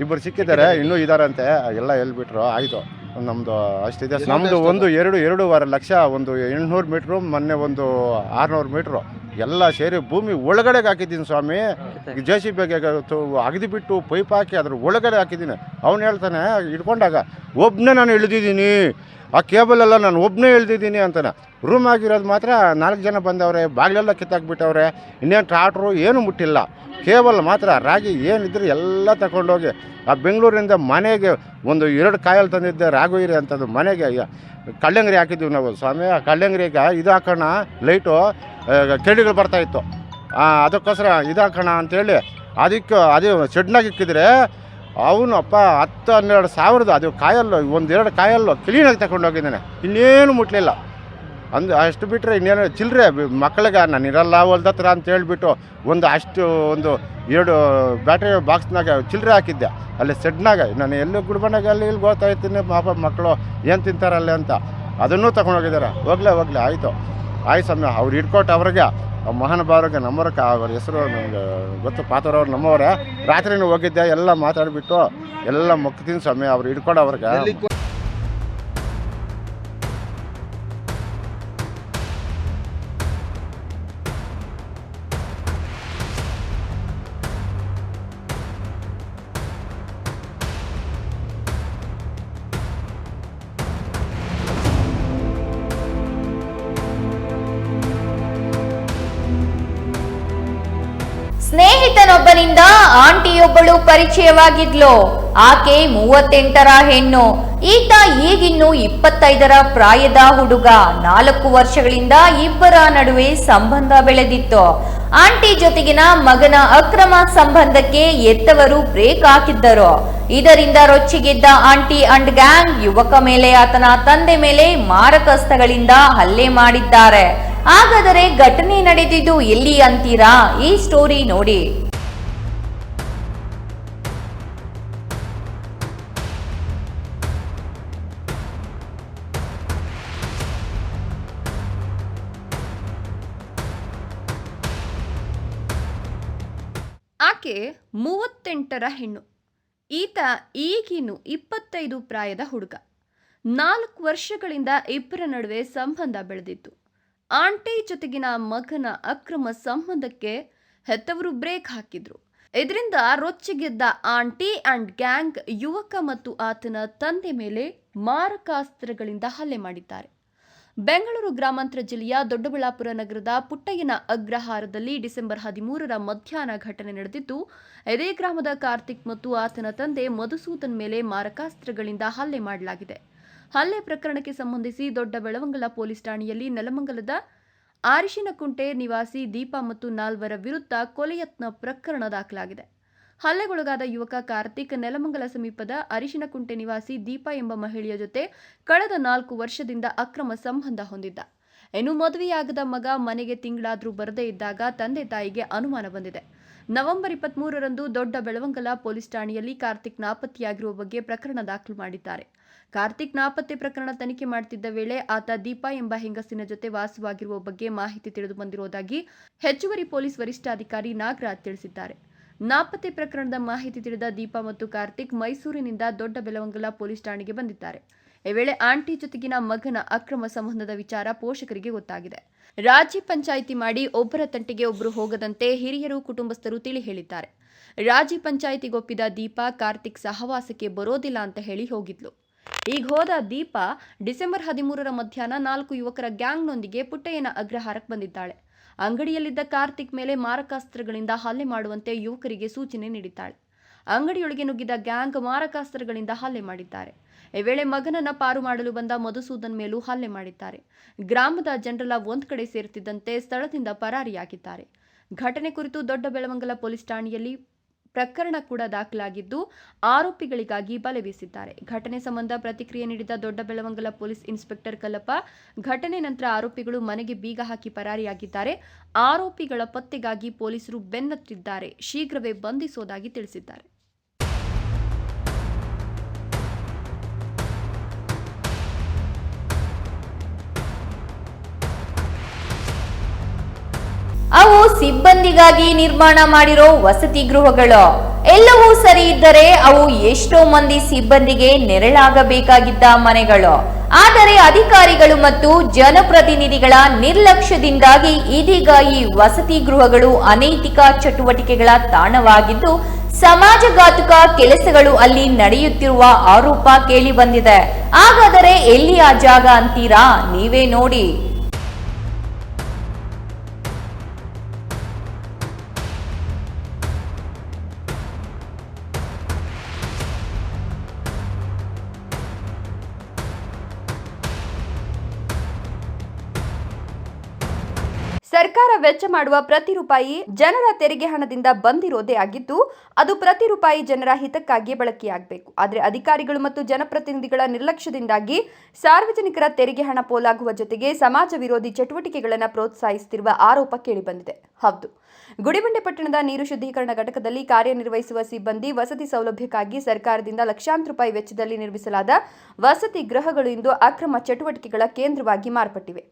ಇಬ್ಬರು ಸಿಕ್ಕಿದ್ದಾರೆ ಇನ್ನೂ ಇದ್ದಾರಂತೆ ಎಲ್ಲ ಹೇಳ್ಬಿಟ್ರು ಆಯಿತು. ನಮ್ಮದು ಅಷ್ಟಿದೆ ನಮ್ಮದು ಒಂದು ಎರಡು ಎರಡೂವರೆ ಲಕ್ಷ ಒಂದು ಎಂಟುನೂರು ಮೀಟ್ರು ಮೊನ್ನೆ ಒಂದು ಆರುನೂರು ಮೀಟ್ರು. ಎಲ್ಲ ಸೇರಿ ಭೂಮಿ ಒಳಗಡೆಗೆ ಹಾಕಿದ್ದೀನಿ ಸ್ವಾಮಿ. ಜೆ ಸಿ ಬಿಗೆ ಅಗದಿ ಬಿಟ್ಟು ಪೈಪ್ ಹಾಕಿ ಅದ್ರ ಒಳಗಡೆ ಹಾಕಿದ್ದೀನಿ. ಅವನು ಹೇಳ್ತಾನೆ ಇಟ್ಕೊಂಡಾಗ ಒಬ್ಬನೇ ನಾನು ಇಳಿದಿದ್ದೀನಿ. ಆ ಕೇಬಲೆಲ್ಲ ನಾನು ಒಬ್ಬನೇ ಎಳ್ದಿದ್ದೀನಿ ಅಂತಾನೆ. ರೂಮ್ ಆಗಿರೋದು ಮಾತ್ರ ನಾಲ್ಕು ಜನ ಬಂದವ್ರೆ, ಬಾಗಿಲೆಲ್ಲ ಕಿತ್ತಾಕ್ಬಿಟ್ಟವ್ರೆ, ಇನ್ನೇನು ಟ್ರಾಟ್ರು ಏನು ಮುಟ್ಟಿಲ್ಲ. ಕೇಬಲ್ ಮಾತ್ರ, ರಾಗಿ ಏನಿದ್ರು ಎಲ್ಲ ತಗೊಂಡೋಗಿ, ಆ ಬೆಂಗಳೂರಿಂದ ಮನೆಗೆ ಒಂದು ಎರಡು ಕಾಯಲ್ಲಿ ತಂದಿದ್ದೆ ರಾಘವೀರಿ ಅಂತದ್ದು ಮನೆಗೆ ಕಳ್ಳಂಗರಿ ಹಾಕಿದ್ವಿ ನಾವು ಸ್ವಾಮಿ, ಆ ಕಲ್ಲಂಗಡಿಗೆ ಇದು ಹಾಕೋಣ ಲೈಟು ಕೆಡಿಗಳು ಬರ್ತಾಯಿತ್ತು ಅದಕ್ಕೋಸ್ಕರ ಇದು ಹಾಕೋಣ ಅಂತೇಳಿ, ಅದಕ್ಕೆ, ಅದು ಶೆಡ್ನಾಗ ಇಕ್ಕಿದ್ರೆ ಅವನು ಅಪ್ಪ ಹತ್ತು ಹನ್ನೆರಡು ಸಾವಿರದ, ಅದು ಕಾಯಲ್ಲೋ, ಒಂದೆರಡು ಕಾಯಲ್ಲೋ ಕ್ಲೀನಾಗಿ ತಗೊಂಡು ಹೋಗಿದ್ದಾನೆ ಇನ್ನೇನು ಮುಟ್ಲಿಲ್ಲ. ಅಂದು ಅಷ್ಟು ಬಿಟ್ಟರೆ ಇನ್ನೇನು ಚಿಲ್ಲರೆ ಮಕ್ಕಳಿಗೆ ನಾನು ಇರಲ್ಲ ಹೊಲ್ದ ಹತ್ರ ಅಂತ ಹೇಳಿಬಿಟ್ಟು ಒಂದು ಅಷ್ಟು, ಒಂದು ಎರಡು ಬ್ಯಾಟ್ರಿ ಬಾಕ್ಸ್ನಾಗ ಚಿಲ್ಲರೆ ಹಾಕಿದ್ದೆ. ಅಲ್ಲಿ ಸೆಡ್ನಾಗ ನಾನು ಎಲ್ಲೂ ಗುಡ್ಬಣ್ಣಾಗ ಅಲ್ಲಿ ಇಲ್ಲಿ ಗೊತ್ತಾಯ್ತೀನಿ, ಪಾಪ ಮಕ್ಕಳು ಏನು ತಿಂತಾರಲ್ಲ ಅಂತ. ಅದನ್ನೂ ತಗೊಂಡೋಗಿದ್ದಾರೆ. ಹೋಗ್ಲೇ ಹೋಗ್ಲೇ, ಆಯಿತು. ಆಯ್ತು ಸ್ವಾಮಿ ಅವ್ರು ಹಿಡ್ಕೊಟ್ಟು ಅವ್ರಿಗೆ ಮಹಾನುಭಾವರಿಗೆ ನಮ್ಮವ್ರ ಅವ್ರ ಹೆಸರು ನನಗೆ ಗೊತ್ತು, ಪಾತ್ರವ್ರು ನಮ್ಮವರೇ. ರಾತ್ರಿನೂ ಹೋಗಿದ್ದೆ, ಎಲ್ಲ ಮಾತಾಡಿಬಿಟ್ಟು ಎಲ್ಲ ಮುಕ್ತಿನ ಸ್ವಾಮಿ, ಅವ್ರು ಹಿಡ್ಕೊಂಡು ಅವ್ರಿಗೆ. ಪರಿಚಯವಾಗಿದ್ಲು. ಆಕೆ ಮೂವತ್ತೆಂಟರ ಹೆಣ್ಣು. ಈತ ಈಗಿನ್ನು ಇಪ್ಪತ್ತೈದರ ಪ್ರಾಯದ ಹುಡುಗ. ನಾಲ್ಕು ವರ್ಷಗಳಿಂದ ಇಬ್ಬರ ನಡುವೆ ಸಂಬಂಧ ಬೆಳೆದಿತ್ತು. ಆಂಟಿ ಜೊತೆಗಿನ ಮಗನ ಅಕ್ರಮ ಸಂಬಂಧಕ್ಕೆ ಎತ್ತವರು ಬ್ರೇಕ್ ಹಾಕಿದ್ದರು. ಇದರಿಂದ ರೊಚ್ಚಿಗೆದ್ದ ಆಂಟಿ ಅಂಡ್ ಗ್ಯಾಂಗ್ ಯುವಕ ಮೇಲೆ ಆತನ ತಂದೆ ಮೇಲೆ ಮಾರಕಸ್ತಗಳಿಂದ ಹಲ್ಲೆ ಮಾಡಿದ್ದಾರೆ. ಹಾಗಾದರೆ ಘಟನೆ ನಡೆದಿದ್ದು ಎಲ್ಲಿ ಅಂತೀರಾ? ಈ ಸ್ಟೋರಿ ನೋಡಿ. ಆಕೆ ಮೂವತ್ತೆಂಟರ ಹೆಣ್ಣು. ಈತ ಈಗಿನ್ನು ಇಪ್ಪತ್ತೈದು ಪ್ರಾಯದ ಹುಡುಗ. ನಾಲ್ಕು ವರ್ಷಗಳಿಂದ ಇಬ್ಬರ ನಡುವೆ ಸಂಬಂಧ ಬೆಳೆದಿತ್ತು. ಆಂಟಿ ಜೊತೆಗಿನ ಮಗನ ಅಕ್ರಮ ಸಂಬಂಧಕ್ಕೆ ಹೆತ್ತವರು ಬ್ರೇಕ್ ಹಾಕಿದ್ರು. ಇದರಿಂದ ರೊಚ್ಚಿಗೆದ್ದ ಆಂಟಿ ಅಂಡ್ ಗ್ಯಾಂಗ್ ಯುವಕ ಮತ್ತು ಆತನ ತಂದೆ ಮೇಲೆ ಮಾರಕಾಸ್ತ್ರಗಳಿಂದ ಹಲ್ಲೆ ಮಾಡಿದ್ದಾರೆ. ಬೆಂಗಳೂರು ಗ್ರಾಮಾಂತರ ಜಿಲ್ಲೆಯ ದೊಡ್ಡಬಳ್ಳಾಪುರ ನಗರದ ಪುಟ್ಟಯ್ಯನ ಅಗ್ರಹಾರದಲ್ಲಿ ಡಿಸೆಂಬರ್ ಹದಿಮೂರರ ಮಧ್ಯಾಹ್ನ ಘಟನೆ ನಡೆದಿದ್ದು, ಇದೇ ಗ್ರಾಮದ ಕಾರ್ತಿಕ್ ಮತ್ತು ಆತನ ತಂದೆ ಮಧುಸೂದನ್ ಮೇಲೆ ಮಾರಕಾಸ್ತ್ರಗಳಿಂದ ಹಲ್ಲೆ ಮಾಡಲಾಗಿದೆ. ಹಲ್ಲೆ ಪ್ರಕರಣಕ್ಕೆ ಸಂಬಂಧಿಸಿ ದೊಡ್ಡ ಬೆಳವಂಗಲ ಪೊಲೀಸ್ ಠಾಣೆಯಲ್ಲಿ ನೆಲಮಂಗಲದ ಆರಿಶಿನಕುಂಟೆ ನಿವಾಸಿ ದೀಪಾ ಮತ್ತು ನಾಲ್ವರ ವಿರುದ್ಧ ಕೊಲೆಯತ್ನ ಪ್ರಕರಣ ದಾಖಲಾಗಿದೆ. ಹಲ್ಲೆಗೊಳಗಾದ ಯುವಕ ಕಾರ್ತಿಕ್ ನೆಲಮಂಗಲ ಸಮೀಪದ ಅರಿಶಿನಕುಂಟೆ ನಿವಾಸಿ ದೀಪ ಎಂಬ ಮಹಿಳೆಯ ಜೊತೆ ಕಳೆದ ನಾಲ್ಕು ವರ್ಷದಿಂದ ಅಕ್ರಮ ಸಂಬಂಧ ಹೊಂದಿದ್ದ. ಇನ್ನು ಮದುವೆಯಾಗದ ಮಗ ಮನೆಗೆ ತಿಂಗಳಾದ್ರೂ ಬರದೇ ಇದ್ದಾಗ ತಂದೆ ತಾಯಿಗೆ ಅನುಮಾನ ಬಂದಿದೆ. ನವೆಂಬರ್ ಇಪ್ಪತ್ಮೂರರಂದು ದೊಡ್ಡ ಬೆಳವಂಗಲ ಪೊಲೀಸ್ ಠಾಣೆಯಲ್ಲಿ ಕಾರ್ತಿಕ್ ನಾಪತ್ತೆಯಾಗಿರುವ ಬಗ್ಗೆ ಪ್ರಕರಣ ದಾಖಲು ಮಾಡಿದ್ದಾರೆ. ಕಾರ್ತಿಕ್ ನಾಪತ್ತೆ ಪ್ರಕರಣ ತನಿಖೆ ಮಾಡುತ್ತಿದ್ದ ವೇಳೆ ಆತ ದೀಪ ಎಂಬ ಹೆಂಗಸಿನ ಜೊತೆ ವಾಸವಾಗಿರುವ ಬಗ್ಗೆ ಮಾಹಿತಿ ತಿಳಿದು ಬಂದಿರುವುದಾಗಿ ಹೆಚ್ಚುವರಿ ಪೊಲೀಸ್ ವರಿಷ್ಠಾಧಿಕಾರಿ ನಾಗರಾಜ್ ತಿಳಿಸಿದ್ದಾರೆ. ನಾಪತ್ತೆ ಪ್ರಕರಣದ ಮಾಹಿತಿ ತಿಳಿದ ದೀಪಾ ಮತ್ತು ಕಾರ್ತಿಕ್ ಮೈಸೂರಿನಿಂದ ದೊಡ್ಡ ಬೆಲವಂಗಲ ಪೊಲೀಸ್ ಠಾಣೆಗೆ ಬಂದಿದ್ದಾರೆ. ಈ ವೇಳೆ ಆಂಟಿ ಜೊತೆಗಿನ ಮಗನ ಅಕ್ರಮ ಸಂಬಂಧದ ವಿಚಾರ ಪೋಷಕರಿಗೆ ಗೊತ್ತಾಗಿದೆ. ರಾಜ್ಯ ಪಂಚಾಯಿತಿ ಮಾಡಿ ಒಬ್ಬರ ತಂಟೆಗೆ ಒಬ್ಬರು ಹೋಗದಂತೆ ಹಿರಿಯರು, ಕುಟುಂಬಸ್ಥರು ತಿಳಿ ಹೇಳಿದ್ದಾರೆ. ರಾಜ್ಯ ಪಂಚಾಯಿತಿಗೊಪ್ಪಿದ ದೀಪಾ, ಕಾರ್ತಿಕ್ ಸಹವಾಸಕ್ಕೆ ಬರೋದಿಲ್ಲ ಅಂತ ಹೇಳಿ ಹೋಗಿದ್ಲು. ಈಗ ಹೋದ ದೀಪಾ ಡಿಸೆಂಬರ್ ಹದಿಮೂರರ ಮಧ್ಯಾಹ್ನ ನಾಲ್ಕು ಯುವಕರ ಗ್ಯಾಂಗ್ನೊಂದಿಗೆ ಪುಟ್ಟಯ್ಯನ ಅಗ್ರಹಾರಕ್ಕೆ ಬಂದಿದ್ದಾಳೆ. ಅಂಗಡಿಯಲ್ಲಿದ್ದ ಕಾರ್ತಿಕ್ ಮೇಲೆ ಮಾರಕಾಸ್ತ್ರಗಳಿಂದ ಹಲ್ಲೆ ಮಾಡುವಂತೆ ಯುವಕರಿಗೆ ಸೂಚನೆ ನೀಡಿದ್ದಾಳೆ. ಅಂಗಡಿಯೊಳಗೆ ನುಗ್ಗಿದ ಗ್ಯಾಂಗ್ ಮಾರಕಾಸ್ತ್ರಗಳಿಂದ ಹಲ್ಲೆ ಮಾಡಿದ್ದಾರೆ. ಈ ವೇಳೆ ಮಗನನ್ನ ಪಾರು ಮಾಡಲು ಬಂದ ಮಧುಸೂದನ್ ಮೇಲೂ ಹಲ್ಲೆ ಮಾಡಿದ್ದಾರೆ. ಗ್ರಾಮದ ಜನರೆಲ್ಲ ಒಂದ್ ಕಡೆ ಸೇರುತ್ತಿದ್ದಂತೆ ಸ್ಥಳದಿಂದ ಪರಾರಿಯಾಗಿದ್ದಾರೆ. ಘಟನೆ ಕುರಿತು ದೊಡ್ಡ ಬೆಳವಂಗಲ ಪೊಲೀಸ್ ಠಾಣೆಯಲ್ಲಿ ಪ್ರಕರಣ ಕೂಡ ದಾಖಲಾಗಿದ್ದು ಆರೋಪಿಗಳಿಗಾಗಿ ಬಲೆ ಬೀಸಿದ್ದಾರೆ. ಘಟನೆ ಸಂಬಂಧ ಪ್ರತಿಕ್ರಿಯೆ ನೀಡಿದ ದೊಡ್ಡಬೆಳವಂಗಲ ಪೊಲೀಸ್ ಇನ್ಸ್ಪೆಕ್ಟರ್ ಕಲ್ಲಪ್ಪ, ಘಟನೆ ನಂತರ ಆರೋಪಿಗಳು ಮನೆಗೆ ಬೀಗ ಹಾಕಿ ಪರಾರಿಯಾಗಿದ್ದಾರೆ. ಆರೋಪಿಗಳ ಪತ್ತೆಗಾಗಿ ಪೊಲೀಸರು ಬೆನ್ನತ್ತಿದ್ದಾರೆ. ಶೀಘ್ರವೇ ಬಂಧಿಸೋದಾಗಿ ತಿಳಿಸಿದ್ದಾರೆ. ಅವು ಸಿಬ್ಬಂದಿಗಾಗಿ ನಿರ್ಮಾಣ ಮಾಡಿರೋ ವಸತಿ ಗೃಹಗಳು. ಎಲ್ಲವೂ ಸರಿ ಇದ್ದರೆ ಅವು ಎಷ್ಟೋ ಮಂದಿ ಸಿಬ್ಬಂದಿಗೆ ನೆರಳಾಗಬೇಕಾಗಿದ್ದ ಮನೆಗಳು. ಆದರೆ ಅಧಿಕಾರಿಗಳು ಮತ್ತು ಜನಪ್ರತಿನಿಧಿಗಳ ನಿರ್ಲಕ್ಷ್ಯದಿಂದಾಗಿ ಇದೀಗ ಈ ವಸತಿ ಗೃಹಗಳು ಅನೈತಿಕ ಚಟುವಟಿಕೆಗಳ ತಾಣವಾಗಿದ್ದು, ಸಮಾಜಘಾತುಕ ಕೆಲಸಗಳು ಅಲ್ಲಿ ನಡೆಯುತ್ತಿರುವ ಆರೋಪ ಕೇಳಿ ಬಂದಿದೆ ಹಾಗಾದರೆ ಎಲ್ಲಿ ಆ ಜಾಗ ಅಂತೀರಾ? ನೀವೇ ನೋಡಿ. ಸರ್ಕಾರ ವೆಚ್ಚ ಮಾಡುವ ಪ್ರತಿ ರೂಪಾಯಿ ಜನರ ತೆರಿಗೆ ಹಣದಿಂದ ಬಂದಿರೋದೇ ಆಗಿದ್ದು, ಅದು ಪ್ರತಿ ರೂಪಾಯಿ ಜನರ ಹಿತಕ್ಕಾಗಿಯೇ ಬಳಕೆಯಾಗಬೇಕು. ಆದರೆ ಅಧಿಕಾರಿಗಳು ಮತ್ತು ಜನಪ್ರತಿನಿಧಿಗಳ ನಿರ್ಲಕ್ಷ್ಯದಿಂದಾಗಿ ಸಾರ್ವಜನಿಕರ ತೆರಿಗೆ ಹಣ ಪೋಲಾಗುವ ಜೊತೆಗೆ ಸಮಾಜ ವಿರೋಧಿ ಚಟುವಟಿಕೆಗಳನ್ನು ಪ್ರೋತ್ಸಾಹಿಸುತ್ತಿರುವ ಆರೋಪ ಕೇಳಿಬಂದಿದೆ. ಹೌದು. ಗುಡಿಬಂಡೆ ಪಟ್ಟಣದ ನೀರು ಶುದ್ಧೀಕರಣ ಘಟಕದಲ್ಲಿ ಕಾರ್ಯನಿರ್ವಹಿಸುವ ಸಿಬ್ಬಂದಿ ವಸತಿ ಸೌಲಭ್ಯಕ್ಕಾಗಿ ಸರ್ಕಾರದಿಂದ ಲಕ್ಷಾಂತರ ರೂಪಾಯಿ ವೆಚ್ಚದಲ್ಲಿ ನಿರ್ಮಿಸಲಾದ ವಸತಿ ಗೃಹಗಳು ಇಂದು ಅಕ್ರಮ ಚಟುವಟಿಕೆಗಳ ಕೇಂದ್ರವಾಗಿ ಮಾರ್ಪಟ್ಟಿವೆ.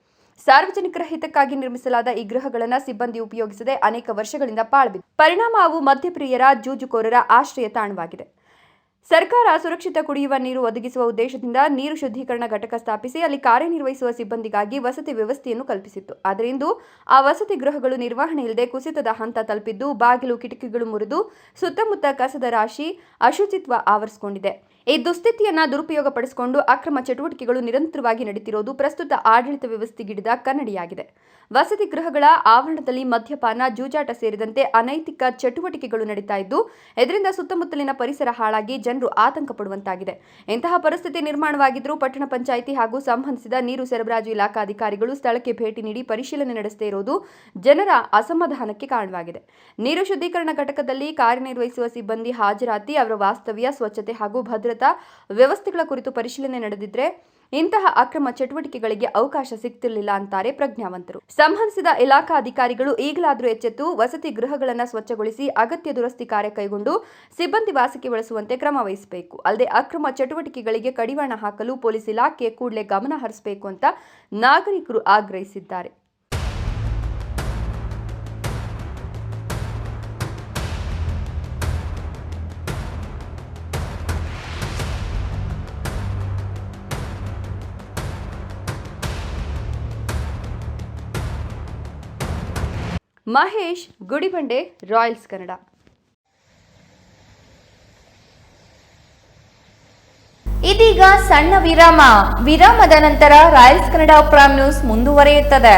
ಸಾರ್ವಜನಿಕರ ಹಿತಕ್ಕಾಗಿ ನಿರ್ಮಿಸಲಾದ ಈ ಗೃಹಗಳನ್ನು ಸಿಬ್ಬಂದಿ ಉಪಯೋಗಿಸದೆ ಅನೇಕ ವರ್ಷಗಳಿಂದ ಪಾಳ್ಬಿದೆ ಪರಿಣಾಮ ಅವು ಮಧ್ಯಪ್ರಿಯರ ಜೂಜುಕೋರರ ಆಶ್ರಯ ತಾಣವಾಗಿದೆ. ಸರ್ಕಾರ ಸುರಕ್ಷಿತ ಕುಡಿಯುವ ನೀರು ಒದಗಿಸುವ ಉದ್ದೇಶದಿಂದ ನೀರು ಶುದ್ಧೀಕರಣ ಘಟಕ ಸ್ಥಾಪಿಸಿ ಅಲ್ಲಿ ಕಾರ್ಯನಿರ್ವಹಿಸುವ ಸಿಬ್ಬಂದಿಗಾಗಿ ವಸತಿ ವ್ಯವಸ್ಥೆಯನ್ನು ಕಲ್ಪಿಸಿತ್ತು. ಆದರೆ ಆ ವಸತಿ ಗೃಹಗಳು ನಿರ್ವಹಣೆ ಇಲ್ಲದೆ ಕುಸಿತದ ಹಂತ ತಲುಪಿದ್ದು, ಬಾಗಿಲು ಕಿಟಕಿಗಳು ಮುರಿದು ಸುತ್ತಮುತ್ತ ಕಸದ ರಾಶಿ ಅಶುಚಿತ್ವ ಆವರಿಸಿಕೊಂಡಿದೆ. ಈ ದುಸ್ಥಿತಿಯನ್ನ ದುರುಪಯೋಗಪಡಿಸಿಕೊಂಡು ಅಕ್ರಮ ಚಟುವಟಿಕೆಗಳು ನಿರಂತರವಾಗಿ ನಡೆಯುತ್ತಿರುವುದು ಪ್ರಸ್ತುತ ಆಡಳಿತ ವ್ಯವಸ್ಥೆಗಿಡಿದ ಕನ್ನಡಿಯಾಗಿದೆ. ವಸತಿ ಗೃಹಗಳ ಆವರಣದಲ್ಲಿ ಮದ್ಯಪಾನ, ಜೂಜಾಟ ಸೇರಿದಂತೆ ಅನೈತಿಕ ಚಟುವಟಿಕೆಗಳು ನಡೀತಾ ಇದ್ದು, ಇದರಿಂದ ಸುತ್ತಮುತ್ತಲಿನ ಪರಿಸರ ಹಾಳಾಗಿ ಜನರು ಆತಂಕ ಪಡುವಂತಾಗಿದೆ ಇಂತಹ ಪರಿಸ್ಥಿತಿ ನಿರ್ಮಾಣವಾಗಿದ್ದರೂ ಪಟ್ಟಣ ಪಂಚಾಯಿತಿ ಹಾಗೂ ಸಂಬಂಧಿಸಿದ ನೀರು ಸರಬರಾಜು ಇಲಾಖಾ ಅಧಿಕಾರಿಗಳು ಸ್ಥಳಕ್ಕೆ ಭೇಟಿ ನೀಡಿ ಪರಿಶೀಲನೆ ನಡೆಸದೇ ಇರೋದು ಜನರ ಅಸಮಾಧಾನಕ್ಕೆ ಕಾರಣವಾಗಿದೆ. ನೀರು ಶುದ್ಧೀಕರಣ ಘಟಕದಲ್ಲಿ ಕಾರ್ಯನಿರ್ವಹಿಸುವ ಸಿಬ್ಬಂದಿ ಹಾಜರಾತಿ, ಅವರ ವಾಸ್ತವ್ಯ, ಸ್ವಚ್ಛತೆ ಹಾಗೂ ಭದ್ರತಾ ವ್ಯವಸ್ಥೆಗಳ ಕುರಿತು ಪರಿಶೀಲನೆ ನಡೆದಿದ್ರೆ ಇಂತಹ ಅಕ್ರಮ ಚಟುವಟಿಕೆಗಳಿಗೆ ಅವಕಾಶ ಸಿಗ್ತಿರ್ಲಿಲ್ಲ ಅಂತಾರೆ ಪ್ರಜ್ಞಾವಂತರು. ಸಂಬಂಧಿಸಿದ ಇಲಾಖಾ ಅಧಿಕಾರಿಗಳು ಈಗಲಾದರೂ ಎಚ್ಚೆತ್ತು ವಸತಿ ಗೃಹಗಳನ್ನು ಸ್ವಚ್ಛಗೊಳಿಸಿ ಅಗತ್ಯ ದುರಸ್ತಿ ಕಾರ್ಯ ಕೈಗೊಂಡು ಸಿಬ್ಬಂದಿ ವಾಸಕ್ಕೆ ಬಳಸುವಂತೆ ಕ್ರಮ ವಹಿಸಬೇಕು. ಅಲ್ಲದೆ ಅಕ್ರಮ ಚಟುವಟಿಕೆಗಳಿಗೆ ಕಡಿವಾಣ ಹಾಕಲು ಪೊಲೀಸ್ ಇಲಾಖೆ ಕೂಡಲೇ ಗಮನ ಹರಿಸಬೇಕು ಅಂತ ನಾಗರಿಕರು ಆಗ್ರಹಿಸಿದ್ದಾರೆ. ಮಹೇಶ್ ಗುಡಿಬಂಡೆ ರಾಯಲ್ಸ್ ಕನ್ನಡ. ಇದೀಗ ಸಣ್ಣ ವಿರಾಮ. ವಿರಾಮದ ನಂತರ ರಾಯಲ್ಸ್ ಕನ್ನಡ ಪ್ರೈಮ್ ನ್ಯೂಸ್ ಮುಂದುವರಿಯುತ್ತದೆ.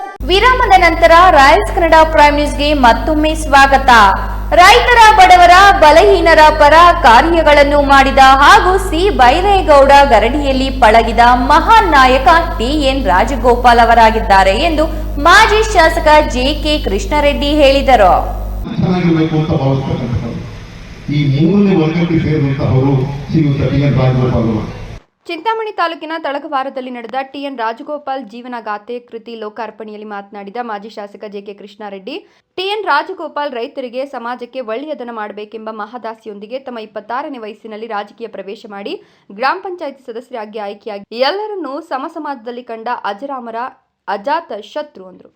ವಿರಾಮದ ನಂತರ ರಾಯಲ್ಸ್ ಕನ್ನಡ ಪ್ರೈಮ್ ನ್ಯೂಸ್ಗೆ ಮತ್ತೊಮ್ಮೆ ಸ್ವಾಗತ. ರೈತರ ಬಡವರ ಬಲಹೀನರ ಪರ ಕಾರ್ಯಗಳನ್ನು ಮಾಡಿದ ಹಾಗೂ ಸಿ ಬೈರೇಗೌಡ ಗರಡಿಯಲ್ಲಿ ಪಳಗಿದ ಮಹಾನ್ ನಾಯಕ ಟಿ ಎನ್ ರಾಜಗೋಪಾಲ್ ಅವರಾಗಿದ್ದಾರೆ ಎಂದು ಮಾಜಿ ಶಾಸಕ ಜೆ ಕೆ ಕೃಷ್ಣಾರೆಡ್ಡಿ ಹೇಳಿದರು. ಈ ಮೂರನೇ ವರ್ಗಕ್ಕೆ ಸೇರಿದಂತಹವರು ಶ್ರೀಯುತ ಟಿ ಎನ್ ರಾಜಗೋಪಾಲ್ ಚಿಂತಾಮಣಿ ತಾಲೂಕಿನ ತಳಗವಾರದಲ್ಲಿ ನಡೆದ ಟಿಎನ್ ರಾಜಗೋಪಾಲ್ ಜೀವನಗಾಥೆ ಕೃತಿ ಲೋಕಾರ್ಪಣೆಯಲ್ಲಿ ಮಾತನಾಡಿದ ಮಾಜಿ ಶಾಸಕ ಜೆಕೆ ಕೃಷ್ಣಾರೆಡ್ಡಿ, ಟಿಎನ್ ರಾಜಗೋಪಾಲ್ ರೈತರಿಗೆ ಸಮಾಜಕ್ಕೆ ಒಳ್ಳೆಯದನ್ನು ಮಾಡಬೇಕೆಂಬ ಮಹದಾಸಿಯೊಂದಿಗೆ ತಮ್ಮ ಇಪ್ಪತ್ತಾರನೇ ವಯಸ್ಸಿನಲ್ಲಿ ರಾಜಕೀಯ ಪ್ರವೇಶ ಮಾಡಿ ಗ್ರಾಮ ಪಂಚಾಯಿತಿ ಸದಸ್ಯರಾಗಿ ಆಯ್ಕೆಯಾಗಿ ಎಲ್ಲರನ್ನೂ ಸಮಸಮಾಜದಲ್ಲಿ ಕಂಡ ಅಜರಾಮರ, ಅಜಾತ ಶತ್ರು ಅಂದರು.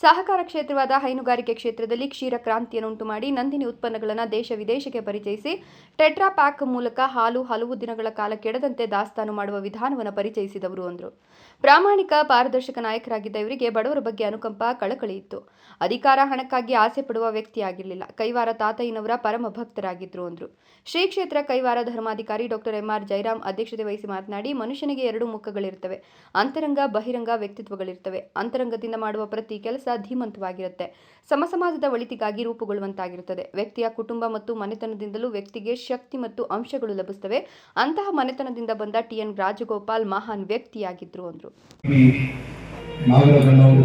ಸಹಕಾರ ಕ್ಷೇತ್ರವಾದ ಹೈನುಗಾರಿಕೆ ಕ್ಷೇತ್ರದಲ್ಲಿ ಕ್ಷೀರ ಕ್ರಾಂತಿಯನ್ನುಂಟು ಮಾಡಿ ನಂದಿನಿ ಉತ್ಪನ್ನಗಳನ್ನು ದೇಶ ವಿದೇಶಕ್ಕೆ ಪರಿಚಯಿಸಿ ಟೆಟ್ರಾ ಪ್ಯಾಕ್ ಮೂಲಕ ಹಾಲು ಹಲವು ದಿನಗಳ ಕಾಲ ಕೆಡದಂತೆ ದಾಸ್ತಾನು ಮಾಡುವ ವಿಧಾನವನ್ನು ಪರಿಚಯಿಸಿದವರು ಅಂದರು. ಪ್ರಾಮಾಣಿಕ ಪಾರದರ್ಶಕ ನಾಯಕರಾಗಿದ್ದ ಇವರಿಗೆ ಬಡವರ ಬಗ್ಗೆ ಅನುಕಂಪ ಕಳಕಳಿ ಇತ್ತು. ಅಧಿಕಾರ, ಹಣಕ್ಕಾಗಿ ಆಸೆ ಪಡುವ ವ್ಯಕ್ತಿಯಾಗಿರಲಿಲ್ಲ. ಕೈವಾರ ತಾತಯ್ಯನವರ ಪರಮ ಭಕ್ತರಾಗಿದ್ರು ಅಂದರು. ಶ್ರೀ ಕ್ಷೇತ್ರ ಕೈವಾರ ಧರ್ಮಾಧಿಕಾರಿ ಡಾಕ್ಟರ್ ಎಂಆರ್ ಜೈರಾಮ್ ಅಧ್ಯಕ್ಷತೆ ವಹಿಸಿ ಮಾತನಾಡಿ, ಮನುಷ್ಯನಿಗೆ ಎರಡು ಮುಖಗಳಿರುತ್ತವೆ ಅಂತರಂಗ, ಬಹಿರಂಗ ವ್ಯಕ್ತಿತ್ವಗಳಿರ್ತವೆ. ಅಂತರಂಗದಿಂದ ಮಾಡುವ ಪ್ರತಿ ಕೆಲಸ ಧೀಮಂತವಾಗಿರುತ್ತೆ. ಸಮಸಮಾಜದ ಒಳಿತಿಗಾಗಿ ರೂಪುಗೊಳ್ಳುವಂತಾಗಿರುತ್ತದೆ. ವ್ಯಕ್ತಿಯ ಕುಟುಂಬ ಮತ್ತು ಮನೆತನದಿಂದಲೂ ವ್ಯಕ್ತಿಗೆ ಶಕ್ತಿ ಮತ್ತು ಅಂಶಗಳು ಲಭಿಸುತ್ತವೆ ಅಂತಹ ಮನೆತನದಿಂದ ಬಂದ ಟಿಎನ್ ರಾಜಗೋಪಾಲ್ ಮಹಾನ್ ವ್ಯಕ್ತಿಯಾಗಿದ್ರು ಅಂದರು. ಈ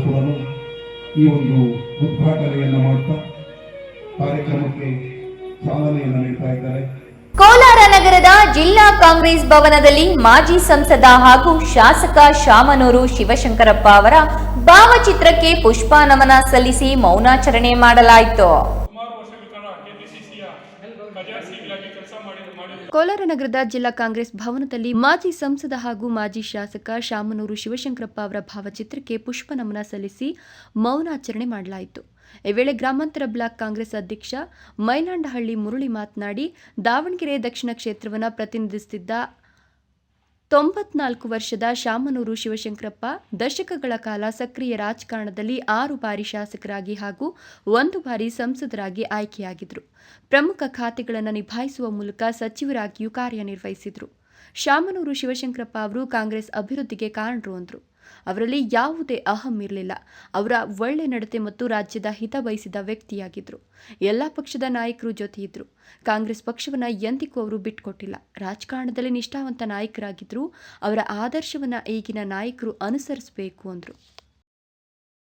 ಕೂಡ ಈ ಒಂದು ಉದ್ಘಾಟನೆಯನ್ನು ಮಾಡ್ತಾ ಕಾರ್ಯಕ್ರಮಕ್ಕೆ ಚಾಲನೆಯನ್ನು ನೀಡ್ತಾ ಇದ್ದಾರೆ. ಕೋಲಾರ ನಗರದ ಜಿಲ್ಲಾ ಕಾಂಗ್ರೆಸ್ ಭವನದಲ್ಲಿ ಮಾಜಿ ಸಂಸದ ಹಾಗೂ ಶಾಸಕ ಶಾಮನೂರು ಶಿವಶಂಕರಪ್ಪ ಅವರ ಭಾವಚಿತ್ರಕ್ಕೆ ಪುಷ್ಪನಮನ ಸಲ್ಲಿಸಿ ಮೌನಾಚರಣೆ ಮಾಡಲಾಯಿತು ಸುಮಾರು ವರ್ಷಗಳ ಕಾಲ ಕೆಪಿಸಿಸಿಯ ಖಜಾನ್ಸಿಗಳಾಗಿ ಕೆಲಸ ಮಾಡಿ ಮಾಡಿದ ಕೋಲಾರ ನಗರದ ಜಿಲ್ಲಾ ಕಾಂಗ್ರೆಸ್ ಭವನದಲ್ಲಿ ಮಾಜಿ ಸಂಸದ ಹಾಗೂ ಮಾಜಿ ಶಾಸಕ ಶಾಮನೂರು ಶಿವಶಂಕರಪ್ಪ ಅವರ ಭಾವಚಿತ್ರಕ್ಕೆ ಪುಷ್ಪ ನಮನ ಸಲ್ಲಿಸಿ ಮೌನಾಚರಣೆ ಮಾಡಲಾಯಿತು. ಈ ವೇಳೆ ಗ್ರಾಮಾಂತರ ಬ್ಲಾಕ್ ಕಾಂಗ್ರೆಸ್ ಅಧ್ಯಕ್ಷ ಮೈಲಾಂಡಹಳ್ಳಿ ಮುರಳಿ ಮಾತನಾಡಿ, ದಾವಣಗೆರೆ ದಕ್ಷಿಣ ಕ್ಷೇತ್ರವನ್ನು ಪ್ರತಿನಿಧಿಸುತ್ತಿದ್ದ ತೊಂಬತ್ನಾಲ್ಕು ವರ್ಷದ ಶಾಮನೂರು ಶಿವಶಂಕರಪ್ಪ ದಶಕಗಳ ಕಾಲ ಸಕ್ರಿಯ ರಾಜಕಾರಣದಲ್ಲಿ ಆರು ಬಾರಿ ಶಾಸಕರಾಗಿ ಹಾಗೂ ಒಂದು ಬಾರಿ ಸಂಸದರಾಗಿ ಆಯ್ಕೆಯಾಗಿದ್ದರು. ಪ್ರಮುಖ ಖಾತೆಗಳನ್ನು ನಿಭಾಯಿಸುವ ಮೂಲಕ ಸಚಿವರಾಗಿಯೂ ಕಾರ್ಯನಿರ್ವಹಿಸಿದರು. ಶಾಮನೂರು ಶಿವಶಂಕರಪ್ಪ ಅವರು ಕಾಂಗ್ರೆಸ್ ಅಭಿವೃದ್ಧಿಗೆ ಕಾರಣರು ಅಂದರು. ಅವರಲ್ಲಿ ಯಾವುದೇ ಅಹಂ ಇರಲಿಲ್ಲ. ಅವರ ಒಳ್ಳೆ ನಡತೆ ಮತ್ತು ರಾಜ್ಯದ ಹಿತ ಬಯಸಿದ ವ್ಯಕ್ತಿಯಾಗಿದ್ದರು ಎಲ್ಲ ಪಕ್ಷದ ನಾಯಕರು ಜೊತೆ ಇದ್ರು ಕಾಂಗ್ರೆಸ್ ಪಕ್ಷವನ್ನ ಎಂದಿಗೂ ಅವರು ಬಿಟ್ಕೊಟ್ಟಿಲ್ಲ ರಾಜಕಾರಣದಲ್ಲಿ ನಿಷ್ಠಾವಂತ ನಾಯಕರಾಗಿದ್ದರು ಅವರ ಆದರ್ಶವನ್ನ ಈಗಿನ ನಾಯಕರು ಅನುಸರಿಸಬೇಕು ಅಂದರು.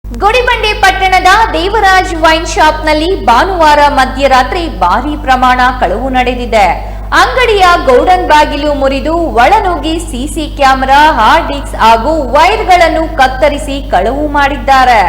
ಗುಡಿಬಂಡೆ ಪಟ್ಟಣದ ದೇವರಾಜ್ ವೈನ್ ಶಾಪ್ನಲ್ಲಿ ಭಾನುವಾರ ಮಧ್ಯರಾತ್ರಿ ಭಾರೀ ಪ್ರಮಾಣ ಕಳವು ನಡೆದಿದೆ. ಅಂಗಡಿಯ ಗೌಡನ್ ಬಾಗಿಲು ಮುರಿದು ಒಳನುಗ್ಗಿ ಸಿಸಿ ಕ್ಯಾಮೆರಾ ಹಾರ್ಡ್ ಡಿಸ್ಕ್ ಹಾಗೂ ವೈರ್ಗಳನ್ನು ಕತ್ತರಿಸಿ ಕಳವು ಮಾಡಿದ್ದಾರೆ.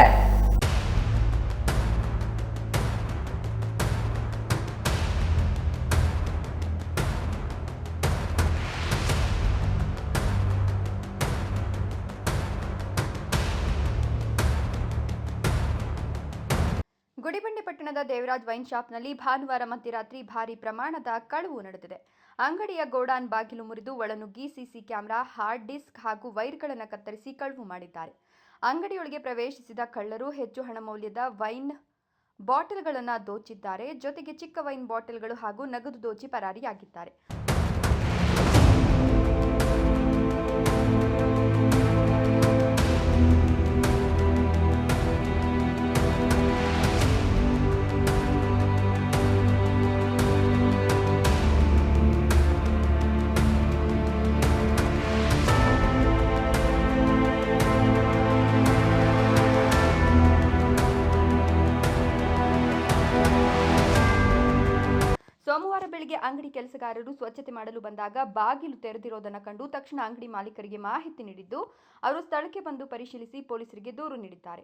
ಗುಡಿಬಂಡೆ ಪಟ್ಟಣದ ದೇವರಾಜ್ ವೈನ್ ಶಾಪ್ನಲ್ಲಿ ಭಾನುವಾರ ಮಧ್ಯರಾತ್ರಿ ಭಾರಿ ಪ್ರಮಾಣದ ಕಳವು ನಡೆದಿದೆ. ಅಂಗಡಿಯ ಗೋಡಾನ್ ಬಾಗಿಲು ಮುರಿದು ಒಳನುಗ್ಗಿ ಸಿಸಿ ಕ್ಯಾಮೆರಾ, ಹಾರ್ಡ್ ಡಿಸ್ಕ್ ಹಾಗೂ ವೈರ್ಗಳನ್ನು ಕತ್ತರಿಸಿ ಕಳವು ಮಾಡಿದ್ದಾರೆ. ಅಂಗಡಿಯೊಳಗೆ ಪ್ರವೇಶಿಸಿದ ಕಳ್ಳರು ಹೆಚ್ಚು ಹಣ ಮೌಲ್ಯದ ವೈನ್ ಬಾಟಲ್ಗಳನ್ನು ದೋಚಿದ್ದಾರೆ. ಜೊತೆಗೆ ಚಿಕ್ಕ ವೈನ್ ಬಾಟಲ್ಗಳು ಹಾಗೂ ನಗದು ದೋಚಿ ಪರಾರಿಯಾಗಿದ್ದಾರೆ. ಬೆಳಗ್ಗೆ ಅಂಗಡಿ ಕೆಲಸಗಾರರು ಸ್ವಚ್ಛತೆ ಮಾಡಲು ಬಂದಾಗ ಬಾಗಿಲು ತೆರೆದಿರೋದನ್ನು ಕಂಡು ತಕ್ಷಣ ಅಂಗಡಿ ಮಾಲೀಕರಿಗೆ ಮಾಹಿತಿ ನೀಡಿದ್ದು, ಅವರು ಸ್ಥಳಕ್ಕೆ ಬಂದು ಪರಿಶೀಲಿಸಿ ಪೊಲೀಸರಿಗೆ ದೂರು ನೀಡಿದ್ದಾರೆ.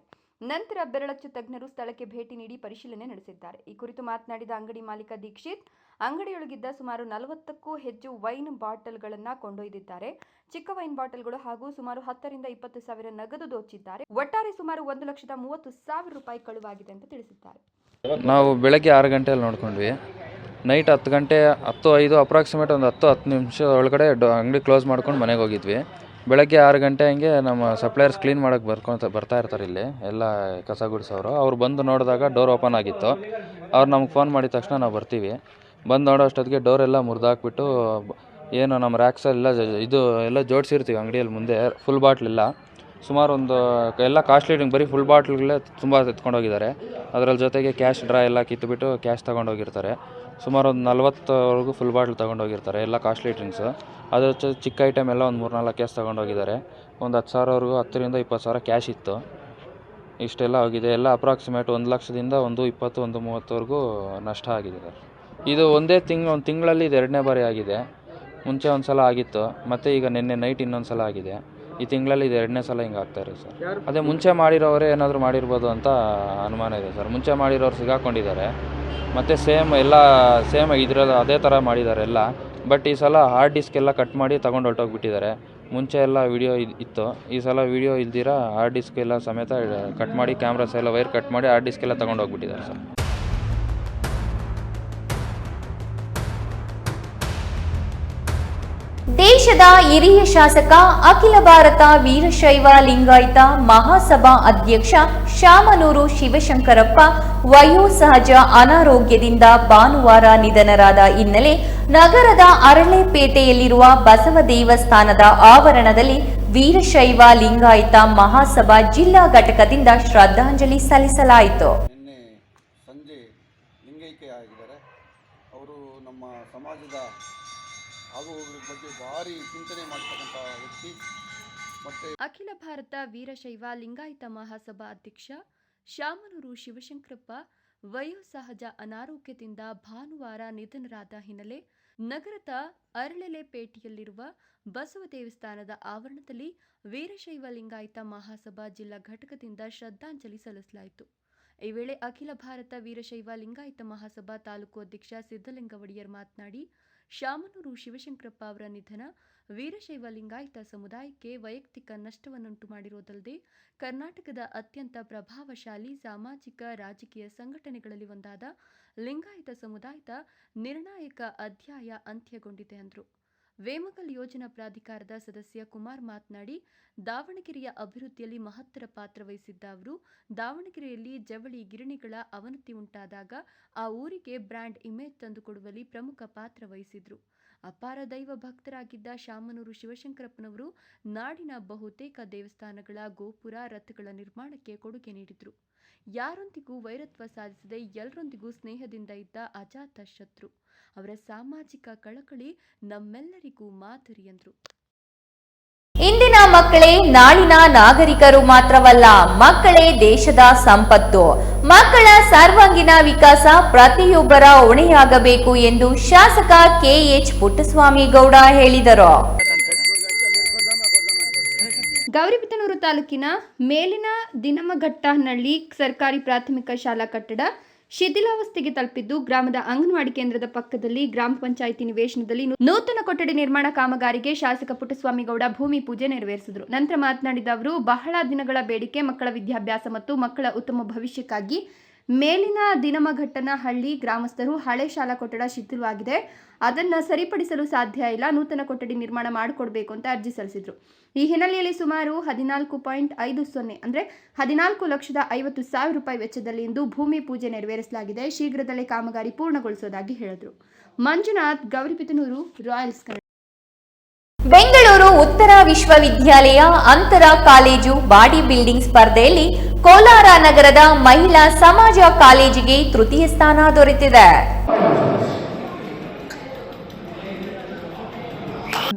ನಂತರ ಬೆರಳಚ್ಚು ತಜ್ಞರು ಸ್ಥಳಕ್ಕೆ ಭೇಟಿ ನೀಡಿ ಪರಿಶೀಲನೆ ನಡೆಸಿದ್ದಾರೆ. ಈ ಕುರಿತು ಮಾತನಾಡಿದ ಅಂಗಡಿ ಮಾಲೀಕ ದೀಕ್ಷಿತ್, ಅಂಗಡಿಯೊಳಗಿದ್ದ ಸುಮಾರು ನಲವತ್ತಕ್ಕೂ ಹೆಚ್ಚು ವೈನ್ ಬಾಟಲ್ಗಳನ್ನು ಕೊಂಡೊಯ್ದಿದ್ದಾರೆ. ಚಿಕ್ಕ ವೈನ್ ಬಾಟಲ್ಗಳು ಹಾಗೂ ಸುಮಾರು ಹತ್ತರಿಂದ ಇಪ್ಪತ್ತು ಸಾವಿರ ನಗದು ದೋಚಿದ್ದಾರೆ. ಒಟ್ಟಾರೆ ಸುಮಾರು ಒಂದು ಲಕ್ಷದ ಮೂವತ್ತು ಸಾವಿರ ರೂಪಾಯಿ ಕಳುವಾಗಿದೆ ಅಂತ ತಿಳಿಸಿದ್ದಾರೆ. ನಾವು ಬೆಳಗ್ಗೆ ಆರು ಗಂಟೆಯಲ್ಲಿ ನೋಡ್ಕೊಂಡ್ವಿ. ನೈಟ್ ಹತ್ತು ಗಂಟೆ, ಹತ್ತು ಐದು ಅಪ್ರಾಕ್ಸಿಮೇಟ್ ಒಂದು ಹತ್ತು ಹತ್ತು ನಿಮಿಷ ಒಳಗಡೆ ಡ ಅಂಗಡಿ ಕ್ಲೋಸ್ ಮಾಡ್ಕೊಂಡು ಮನೆಗೆ ಹೋಗಿದ್ವಿ. ಬೆಳಗ್ಗೆ ಆರು ಗಂಟೆ ಹಂಗೆ ನಮ್ಮ ಸಪ್ಲೈಯರ್ಸ್ ಕ್ಲೀನ್ ಮಾಡೋಕ್ಕೆ ಬರ್ಕೊತ ಬರ್ತಾ ಇರ್ತಾರೆ ಇಲ್ಲಿ. ಎಲ್ಲ ಕಸ ಗುಡಿಸೋರು ಅವ್ರು. ಬಂದು ನೋಡಿದಾಗ ಡೋರ್ ಓಪನ್ ಆಗಿತ್ತು. ಅವ್ರು ನಮ್ಗೆ ಫೋನ್ ಮಾಡಿದ ತಕ್ಷಣ ನಾವು ಬರ್ತೀವಿ. ಬಂದು ನೋಡೋ ಅಷ್ಟೊತ್ತಿಗೆ ಡೋರ್ ಎಲ್ಲ ಮುರಿದಾಕ್ಬಿಟ್ಟು, ಏನು ನಮ್ಮ ರ್ಯಾಕ್ಸೆಲ್ಲ ಇದು ಎಲ್ಲ ಜೋಡಿಸಿರ್ತೀವಿ ಅಂಗಡಿಯಲ್ಲಿ ಮುಂದೆ ಫುಲ್ ಬಾಟ್ಲಿಲ್ಲ ಸುಮಾರು ಒಂದು ಎಲ್ಲ ಕಾಸ್ಟ್ಲಿ ಡ್ರಿಂಕ್ ಬರೀ ಫುಲ್ ಬಾಟ್ಲ್ಗಳೇ ತುಂಬ ಎತ್ಕೊಂಡೋಗಿದ್ದಾರೆ. ಅದರಲ್ಲಿ ಜೊತೆಗೆ ಕ್ಯಾಶ್ ಡ್ರಾ ಎಲ್ಲ ಕಿತ್ತುಬಿಟ್ಟು ಕ್ಯಾಶ್ ತೊಗೊಂಡೋಗಿರ್ತಾರೆ. ಸುಮಾರು ಒಂದು ನಲ್ವತ್ತವರೆಗೂ ಫುಲ್ ಬಾಟ್ಲ್ ತೊಗೊಂಡೋಗಿರ್ತಾರೆ ಎಲ್ಲ ಕಾಸ್ಟ್ಲಿ ಡ್ರಿಂಕ್ಸು ಅದ್ರ ಜೊತೆ ಚಿಕ್ಕ ಐಟಮ್ ಎಲ್ಲ ಒಂದು ಮೂರು ನಾಲ್ಕು ಕ್ಯಾಶ್ ತೊಗೊಂಡೋಗಿದ್ದಾರೆ. ಒಂದು ಹತ್ತು ಸಾವಿರವರೆಗೂ ಹತ್ತರಿಂದ ಇಪ್ಪತ್ತು ಸಾವಿರ ಕ್ಯಾಶ್ ಇತ್ತು. ಇಷ್ಟೆಲ್ಲ ಆಗಿದೆ. ಎಲ್ಲ ಅಪ್ರಾಕ್ಸಿಮೇಟ್ ಒಂದು ಲಕ್ಷದಿಂದ ಒಂದು ಇಪ್ಪತ್ತು, ಒಂದು ಮೂವತ್ತವರೆಗೂ ನಷ್ಟ ಆಗಿದೆ ಇದು ಒಂದೇ ತಿಂಗ್, ಒಂದು ತಿಂಗಳಲ್ಲಿ ಇದು ಎರಡನೇ ಬಾರಿ ಆಗಿದೆ. ಮುಂಚೆ ಒಂದು ಸಲ ಆಗಿತ್ತು. ಮತ್ತು ಈಗ ನಿನ್ನೆ ನೈಟ್ ಇನ್ನೊಂದು ಸಲ ಆಗಿದೆ. ಈ ತಿಂಗಳಲ್ಲಿ ಇದು ಎರಡನೇ ಸಲ ಹಿಂಗೆ ಆಗ್ತಾ ಇದೆ ಸರ್. ಅದೇ ಮುಂಚೆ ಮಾಡಿರೋರೇ ಏನಾದರೂ ಮಾಡಿರ್ಬೋದು ಅಂತ ಅನುಮಾನ ಇದೆ ಸರ್. ಮುಂಚೆ ಮಾಡಿರೋರು ಸಿಗಾಕೊಂಡಿದ್ದಾರೆ. ಮತ್ತು ಸೇಮ್ ಎಲ್ಲ ಸೇಮ್ ಇದ್ರಲ್ಲಿ ಅದೇ ಥರ ಮಾಡಿದ್ದಾರೆ ಎಲ್ಲ. ಬಟ್ ಈ ಸಲ ಹಾರ್ಡ್ ಡಿಸ್ಕ್ ಎಲ್ಲ ಕಟ್ ಮಾಡಿ ತೊಗೊಂಡು ಹೊರಟೋಗ್ಬಿಟ್ಟಿದ್ದಾರೆ. ಮುಂಚೆ ಎಲ್ಲ ವಿಡಿಯೋ ಇತ್ತು. ಈ ಸಲ ವಿಡಿಯೋ ಇಲ್ದಿರ ಹಾರ್ಡ್ ಡಿಸ್ಕ್ ಎಲ್ಲ ಸಮೇತ ಕಟ್ ಮಾಡಿ ಕ್ಯಾಮ್ರಾಸ್ ಎಲ್ಲ ವೈರ್ ಕಟ್ ಮಾಡಿ ಹಾರ್ಡ್ ಡಿಸ್ಕ್ ಎಲ್ಲ ತೊಗೊಂಡು ಹೋಗ್ಬಿಟ್ಟಿದ್ದಾರೆ ಸರ್. ದೇಶದ ಹಿರಿಯ ಶಾಸಕ ಅಖಿಲ ಭಾರತ ವೀರಶೈವ ಲಿಂಗಾಯತ ಮಹಾಸಭಾ ಅಧ್ಯಕ್ಷ ಶಾಮನೂರು ಶಿವಶಂಕರಪ್ಪ ವಯೋಸಹಜ ಅನಾರೋಗ್ಯದಿಂದ ಭಾನುವಾರ ನಿಧನರಾದ ಹಿನ್ನೆಲೆ ನಗರದ ಅರಳೆಪೇಟೆಯಲ್ಲಿರುವ ಬಸವ ದೇವಸ್ಥಾನದ ಆವರಣದಲ್ಲಿ ವೀರಶೈವ ಲಿಂಗಾಯತ ಮಹಾಸಭಾ ಜಿಲ್ಲಾ ಘಟಕದಿಂದ ಶ್ರದ್ಧಾಂಜಲಿ ಸಲ್ಲಿಸಲಾಯಿತು. ಅಖಿಲ ಭಾರತ ವೀರಶೈವ ಲಿಂಗಾಯತ ಮಹಾಸಭಾ ಅಧ್ಯಕ್ಷ, ಶಾಮನೂರು ಶಿವಶಂಕರಪ್ಪ, ವಯೋಸಹಜ ಅನಾರೋಗ್ಯದಿಂದ ಭಾನುವಾರ ನಿಧನರಾದ ಹಿನ್ನೆಲೆ ನಗರದ ಅರಳೆಲೆಪೇಟೆಯಲ್ಲಿರುವ ಬಸವ ದೇವಸ್ಥಾನದ ಆವರಣದಲ್ಲಿ ವೀರಶೈವ ಲಿಂಗಾಯತ ಮಹಾಸಭಾ ಜಿಲ್ಲಾ ಘಟಕದಿಂದ ಶ್ರದ್ಧಾಂಜಲಿ ಸಲ್ಲಿಸಲಾಯಿತು. ಈ ವೇಳೆ ಅಖಿಲ ಭಾರತ ವೀರಶೈವ ಲಿಂಗಾಯತ ಮಹಾಸಭಾ ತಾಲೂಕು ಅಧ್ಯಕ್ಷ ಸಿದ್ದಲಿಂಗ ಒಡೆಯರ್ ಮಾತನಾಡಿ, ಶಾಮನೂರು ಶಿವಶಂಕರಪ್ಪ ಅವರ ನಿಧನ ವೀರಶೈವ ಲಿಂಗಾಯತ ಸಮುದಾಯಕ್ಕೆ ವೈಯಕ್ತಿಕ ನಷ್ಟವನ್ನುಂಟು ಮಾಡಿರುವುದಲ್ಲದೆ ಕರ್ನಾಟಕದ ಅತ್ಯಂತ ಪ್ರಭಾವಶಾಲಿ ಸಾಮಾಜಿಕ ರಾಜಕೀಯ ಸಂಘಟನೆಗಳಲ್ಲಿ ಒಂದಾದ ಲಿಂಗಾಯತ ಸಮುದಾಯದ ನಿರ್ಣಾಯಕ ಅಧ್ಯಾಯ ಅಂತ್ಯಗೊಂಡಿದೆ ಎಂದರು ವೇಮಗಲ್ ಯೋಜನಾ ಪ್ರಾಧಿಕಾರದ ಸದಸ್ಯ ಕುಮಾರ್ ಮಾತನಾಡಿ, ದಾವಣಗೆರೆಯ ಅಭಿವೃದ್ಧಿಯಲ್ಲಿ ಮಹತ್ತರ ಪಾತ್ರ ವಹಿಸಿದ್ದ ಅವರು, ದಾವಣಗೆರೆಯಲ್ಲಿ ಜವಳಿ ಗಿರಣಿಗಳ ಅವನತಿ ಉಂಟಾದಾಗ ಆ ಊರಿಗೆ ಬ್ರ್ಯಾಂಡ್ ಇಮೇಜ್ ತಂದುಕೊಡುವಲ್ಲಿ ಪ್ರಮುಖ ಪಾತ್ರ ವಹಿಸಿದ್ರು. ಅಪಾರ ದೈವ ಭಕ್ತರಾಗಿದ್ದ ಶಾಮನೂರು ಶಿವಶಂಕರಪ್ಪನವರು ನಾಡಿನ ಬಹುತೇಕ ದೇವಸ್ಥಾನಗಳ ಗೋಪುರ ರಥಗಳ ನಿರ್ಮಾಣಕ್ಕೆ ಕೊಡುಗೆ ನೀಡಿದ್ರು. ಯಾರೊಂದಿಗೂ ವೈರತ್ವ ಸಾಧಿಸದೆ ಎಲ್ಲರೊಂದಿಗೂ ಸ್ನೇಹದಿಂದ ಇದ್ದ ಅಜಾತ ಶತ್ರು. ಅವರ ಸಾಮಾಜಿಕ ಕಳಕಳಿ ನಮ್ಮೆಲ್ಲರಿಗೂ ಮಾದರಿ ಎಂದರು. ಮಕ್ಕಳೇ, ನಾಳಿನ ನಾಗರಿಕರು ಮಾತ್ರವಲ್ಲ, ಮಕ್ಕಳೇ ದೇಶದ ಸಂಪತ್ತು. ಮಕ್ಕಳ ಸರ್ವಾಂಗೀಣ ವಿಕಾಸ ಪ್ರತಿಯೊಬ್ಬರ ಹೊಣೆಯಾಗಬೇಕು ಎಂದು ಶಾಸಕ ಕೆಎಚ್ ಪುಟ್ಟಸ್ವಾಮಿ ಗೌಡ ಹೇಳಿದರು. ಗೌರಿಬಿದನೂರು ತಾಲೂಕಿನ ಮೇಲಿನ ದಿನಮಘಟ್ಟನಹಳ್ಳಿ ಸರ್ಕಾರಿ ಪ್ರಾಥಮಿಕ ಶಾಲಾ ಕಟ್ಟಡ ಶಿಥಿಲಾವಸ್ಥೆಗೆ ತಲುಪಿದ್ದು ಗ್ರಾಮದ ಅಂಗನವಾಡಿ ಕೇಂದ್ರದ ಪಕ್ಕದಲ್ಲಿ ಗ್ರಾಮ ಪಂಚಾಯಿತಿ ನಿವೇಶನದಲ್ಲಿ ನೂತನ ಕೊಠಡಿ ನಿರ್ಮಾಣ ಕಾಮಗಾರಿಗೆ ಶಾಸಕ ಪುಟ್ಟಸ್ವಾಮಿಗೌಡ ಭೂಮಿ ಪೂಜೆ ನೆರವೇರಿಸಿದರು. ನಂತರ ಮಾತನಾಡಿದ ಅವರು, ಬಹಳ ದಿನಗಳ ಬೇಡಿಕೆ ಮಕ್ಕಳ ವಿದ್ಯಾಭ್ಯಾಸ ಮತ್ತು ಮಕ್ಕಳ ಉತ್ತಮ ಭವಿಷ್ಯಕ್ಕಾಗಿ ಮೇಲಿನ ದಿನಮಘಟ್ಟನಹಳ್ಳಿ ಗ್ರಾಮಸ್ಥರು ಹಳೆ ಶಾಲಾ ಕೊಠಡ ಶಿಥಿಲವಾಗಿದೆ. ಅದನ್ನು ಸರಿಪಡಿಸಲು ಸಾಧ್ಯ ಇಲ್ಲ. ನೂತನ ಕೊಠಡಿ ನಿರ್ಮಾಣ ಮಾಡಿಕೊಡ್ಬೇಕು ಅಂತ ಅರ್ಜಿ ಸಲ್ಲಿಸಿದ್ರು. ಈ ಹಿನ್ನೆಲೆಯಲ್ಲಿ ಸುಮಾರು ಹದಿನಾಲ್ಕು ಪಾಯಿಂಟ್ ಐದು ಸೊನ್ನೆ ಅಂದರೆ ಹದಿನಾಲ್ಕು ಲಕ್ಷದ ಐವತ್ತು ಸಾವಿರ ರೂಪಾಯಿ ವೆಚ್ಚದಲ್ಲಿ ಇಂದು ಭೂಮಿ ಪೂಜೆ ನೆರವೇರಿಸಲಾಗಿದೆ. ಶೀಘ್ರದಲ್ಲೇ ಕಾಮಗಾರಿ ಪೂರ್ಣಗೊಳಿಸೋದಾಗಿ ಹೇಳಿದರು. ಮಂಜುನಾಥ್ ಗೌರಿಪಿತನೂರು ರಾಯಲ್ಸ್ ಬೆಂಗಳೂರು ಉತ್ತರ ವಿಶ್ವವಿದ್ಯಾಲಯ ಅಂತರ ಕಾಲೇಜು ಬಾಡಿ ಬಿಲ್ಡಿಂಗ್ ಸ್ಪರ್ಧೆಯಲ್ಲಿ ಕೋಲಾರ ನಗರದ ಮಹಿಳಾ ಸಮಾಜ ಕಾಲೇಜಿಗೆ ತೃತೀಯ ಸ್ಥಾನ ದೊರೆತಿದೆ.